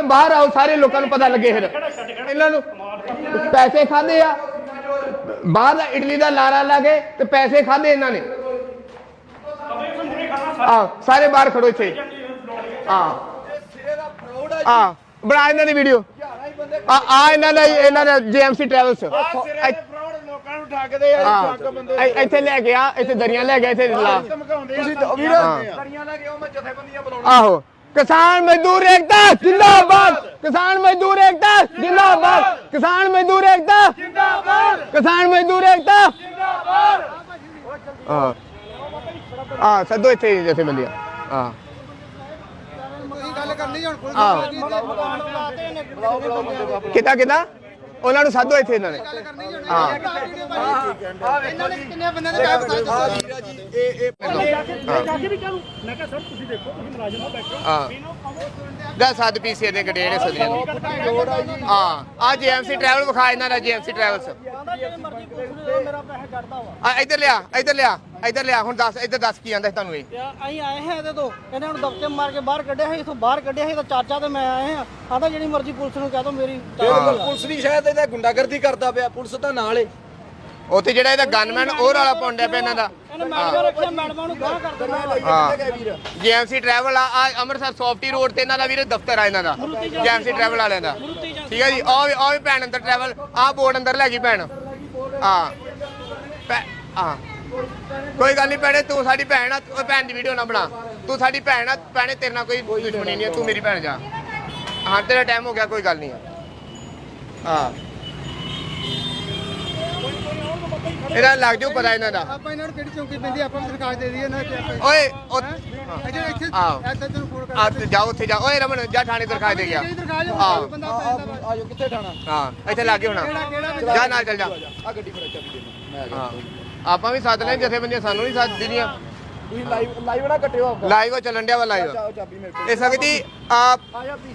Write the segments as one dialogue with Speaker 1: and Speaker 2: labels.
Speaker 1: ਤੇ ਬਾਹਰ ਆਓ ਸਾਰੇ ਲੋਕਾਂ ਨੂੰ ਪਤਾ ਲੱਗੇ ਫਿਰ। ਇਹਨਾਂ ਨੂੰ ਪੈਸੇ ਖਾਦੇ ਆ। ਬਾਹਰ ਦਾ ਇਟਲੀ ਦਾ ਲਾਰਾ ਲਾ ਕੇ ਤੇ ਪੈਸੇ ਖਾਦੇ ਇਹਨਾਂ ਨੇ। ਆ ਸਾਰੇ ਬਾਹਰ ਖੜੋ ਇੱਥੇ। ਆ ਆ ਬਣਾ ਇਹਨਾਂ ਦੀ ਵੀਡੀਓ ਆ ਆ ਇਹਨਾਂ ਦਾ ਇਹਨਾਂ ਦਾ ਜੀਐਮਸੀ ਟਰੈਵਲਸ
Speaker 2: ਲੋਕਾਂ ਨੂੰ ਠੱਗਦੇ ਆ
Speaker 1: ਹਾਂ।
Speaker 2: ਠੱਗ ਬੰਦੇ।
Speaker 1: ਇ- ਇੱਥੇ ਲੈ ਕੇ ਆ ਇੱਥੇ ਦਰੀਆਂ ਲੈ ਕੇ ਇੱਥੇ ਲਾ।
Speaker 2: ਧਮਕਾਉਂਦੇ ਤੁਸੀਂ ਵੀਰ ਦਰੀਆਂ ਲੈ ਕੇ ਉਹ ਮੈਂ ਜਥੇਬੰਦੀਆਂ ਬੁਲਾਉਣਾ
Speaker 1: ਆਹੋ। ਕਿਸਾਨ ਮਜ਼ਦੂਰ ਏਕਤਾ ਜਿੰਦਾਬਾਦ। ਕਿਸਾਨ ਮਜ਼ਦੂਰ ਏਕਤਾ ਜਿੰਦਾਬਾਦ। ਕਿਸਾਨ ਮਜ਼ਦੂਰ ਏਕਤਾ ਜਿੰਦਾਬਾਦ ਕਿਸਾਨ ਮਜ਼ਦੂਰ ਏਕਤਾ। ਜਿੰਦਾਬਾਦ ਹਾਂ ਆ ਸੱਦੋ ਇੱਥੇ ਜਿੱਥੇ ਬੰਦਿਆ ਹਾਂ।
Speaker 3: ਤੁਸੀਂ ਗੱਲ ਕਰਨੀ ਹੁਣ ਪੁਲਿਸ
Speaker 1: ਹਾਂ।
Speaker 2: ਬੁਲਾਓ ਬੁਲਾਓ ਬੰਦੇ ਬਾਬੂ
Speaker 1: ਕਿਤਾ ਕਿਤਾ ਉਹਨਾਂ ਨੂੰ ਸੱਦੋ ਇੱਥੇ ਇਹਨਾਂ ਨੇ। ਹਾਂ।
Speaker 3: ਇਹਨਾਂ ਨੇ ਕਿੰਨੇ ਬੰਦੇ ਦੇ ਫਸਾਏ ਦੱਸੋ
Speaker 2: ਵੀਰਾ ਜੀ ਇਹ ਇਹ
Speaker 4: ਜਾ ਕੇ ਵੀ ਕਹੂੰ ਮੈਂ ਕਿਹਾ ਸਰ ਤੁਸੀਂ ਦੇਖੋ ਤੁਸੀਂ ਮੁਲਾਜ਼ਮ ਹੋ ਬੈਠੋ।
Speaker 1: ਹਾਂ। ਦਾ ਸੱਦ ਪੀਸੀ ਦੇ ਗਡੇੜੇ ਸੱਦਿਆਂ ਨੂੰ। ਹਾਂ ਆ ਜੀਐਮਸੀ ਟਰੈਵਲ ਵਿਖਾ ਇਹਨਾਂ ਦਾ ਜੀਐਮਸੀ ਟਰੈਵਲਸ
Speaker 4: ਮੇਰਾ ਪੈਸੇ ਕੱਢਦਾ ਵਾ
Speaker 1: ਆ ਇੱਧਰ ਲਿਆ ਇੱਧਰ ਲਿਆ ਇੱਧਰ ਲਿਆ ਹੁਣ ਦੱਸ ਇੱਧਰ ਦੱਸ ਕੀ ਆਂਦਾ ਤੁਹਾਨੂੰ ਇਹ?
Speaker 4: ਅਸੀਂ ਆਏ ਹਾਂ ਇਹਦੇ ਤੋਂ ਇਹਨੇ ਹੁਣ ਦਬਕੇ ਮਾਰ ਕੇ ਬਾਹਰ ਕੱਢਿਆ ਸੀ ਇਥੋਂ ਬਾਹਰ ਕੱਢਿਆ ਸੀ ਤਾਂ ਚਾਚਾ ਤੇ ਮੈਂ ਆਏ ਹਾਂ। ਆਂਦਾ ਜਿਹੜੀ ਮਰਜ਼ੀ ਪੁਲਿਸ ਨੂੰ ਕਹਿ ਦੋ ਮੇਰੀ
Speaker 2: ਬਿਲਕੁਲ ਪੁਲਿਸ ਦੀ ਸ਼ਾਇਦ ਇਹਦਾ ਗੁੰਡਾਗਰਦੀ ਕਰਦਾ ਪਿਆ ਪੁਲਿਸ ਤਾਂ ਨਾਲ ਏ।
Speaker 1: ਉੱਥੇ ਜਿਹੜਾ ਇਹਦਾ ਗਨਮੈਨ ਉਹ ਵਾਲਾ ਪਾਉਂਦਾ ਪਿਆ ਇਹਨਾਂ ਦਾ।
Speaker 4: ਇਹਨੇ ਮੈਡਮ ਰੱਖਿਆ ਮੈਡਮਾਂ ਨੂੰ ਗਾਹ ਕਰ ਦੇਣਾ। ਵਾ।
Speaker 1: ਹਾਂ ਜੀਐਮਸੀ ਟਰੈਵਲ ਆ ਆ ਅੰਮ੍ਰਿਤਸਰ ਸੌਫਟੀ ਰੋਡ ਤੇ ਇਹਨਾਂ ਦਾ ਵੀਰੇ ਦਫ਼ਤਰ ਆ ਇਹਨਾਂ ਦਾ ਜੀਐਮਸੀ ਟਰੈਵਲ ਵਾਲਿਆਂ ਦਾ। ਠੀਕ ਹੈ ਜੀ ਆ ਵੀ ਆ ਵੀ ਭੈਣ ਅੰਦਰ ਟਰੈਵਲ ਆ ਬੋਰਡ ਅੰਦਰ ਲੈ ਗਈ ਭੈਣ। ਹਾਂ। ਭੈ- ਹਾਂ। ਕੋਈ ਗੱਲ ਨਹੀਂ ਭੈਣੇ ਤੂੰ ਸਾਡੀ ਭੈਣ ਆ ਤੂੰ ਭੈਣ ਦੀ ਵੀਡੀਓ ਨਾ ਬਣਾ। ਤੂੰ ਸਾਡੀ ਭੈਣ ਆ ਭੈਣੇ ਤੇਰੇ ਨਾਲ ਕੋਈ ਦੁਸ਼ਮਣੀ ਨਹੀਂ ਹੈ ਤੂੰ ਮੇਰੀ ਭੈਣ ਜਾ। ਹਾਂ ਤੇਰਾ ਟਾਈਮ ਹੋ ਗਿਆ ਕੋਈ ਗੱਲ ਨਹੀਂ ਹੈ ਹਾਂ। ਇਹਦਾ ਲੱਗ ਜਾਊ ਪਤਾ ਇਹਨਾਂ ਦਾ।
Speaker 3: ਆਪਾਂ ਇਹਨਾਂ ਨੂੰ ਕਿਹੜੀ ਚੌਂਕੀ ਪੈਂਦੀ ਆਪਾਂ ਨੂੰ ਦਰਖਾਸਤ ਦੇ ਦਈਏ ਨਾ ਕਿ ਆਪਾਂ
Speaker 1: ਓਏ ਉਹ-
Speaker 3: ਇੱਥੇ ਇੱਥੇ
Speaker 1: ਆਹੋ।
Speaker 3: ਇੱਥੇ ਤੈਨੂੰ ਫੋਨ ਕਰ
Speaker 1: ਆ ਤੇ ਜਾਓ ਉੱਥੇ ਜਾ। ਓਏ ਰਮਨ ਜਾ ਥਾਣੇ ਦਰਖਾਸਤ ਦੇ ਗਿਆ
Speaker 3: ਕਿਹੜੀ ਦਰਖਾਸਤ
Speaker 1: ਹਾਂ।
Speaker 3: ਹੈ ਬੰਦਾ ਪੈਂਦਾ ਵਾ?
Speaker 2: ਆਜੋ ਕਿੱਥੇ ਠਾਣਾ
Speaker 1: ਹਾਂ ਇੱਥੇ ਲੱਗੇ ਹੋਣਾ।
Speaker 3: ਕਿਹੜਾ ਕਿਹੜਾ
Speaker 1: ਜਾ ਨਾਲ ਚੱਲ ਜਾ।
Speaker 2: ਆ ਗੱਡੀ ਫੜਾ ਚਾਬੀ ਦੇ ਮੈਂ ਆ ਗਿਆ।
Speaker 1: ਹਾਂ। ਆਪਾਂ ਵੀ ਸੱਦ ਲੈ ਜਥੇਬੰਦੀਆਂ ਸਾਨੂੰ ਨਹੀਂ ਸੱਦ ਦਿੰਦੀਆਂ।
Speaker 2: ਤੁਸੀਂ ਲਾਈਵ ਲਾਈਵ ਨਾ ਕੱਟਿਓ ਆਪਦਾ
Speaker 1: ਲਾਈਵ ਚੱਲਣ ਡਿਆ ਵਾ ਲਾਈਵ।
Speaker 2: ਚਾਬੀ ਮੇਰੇ ਕੋਲ।
Speaker 1: ਇਹ ਸਕਦੀ ਆ
Speaker 2: ਆ ਜਾ ਵੀ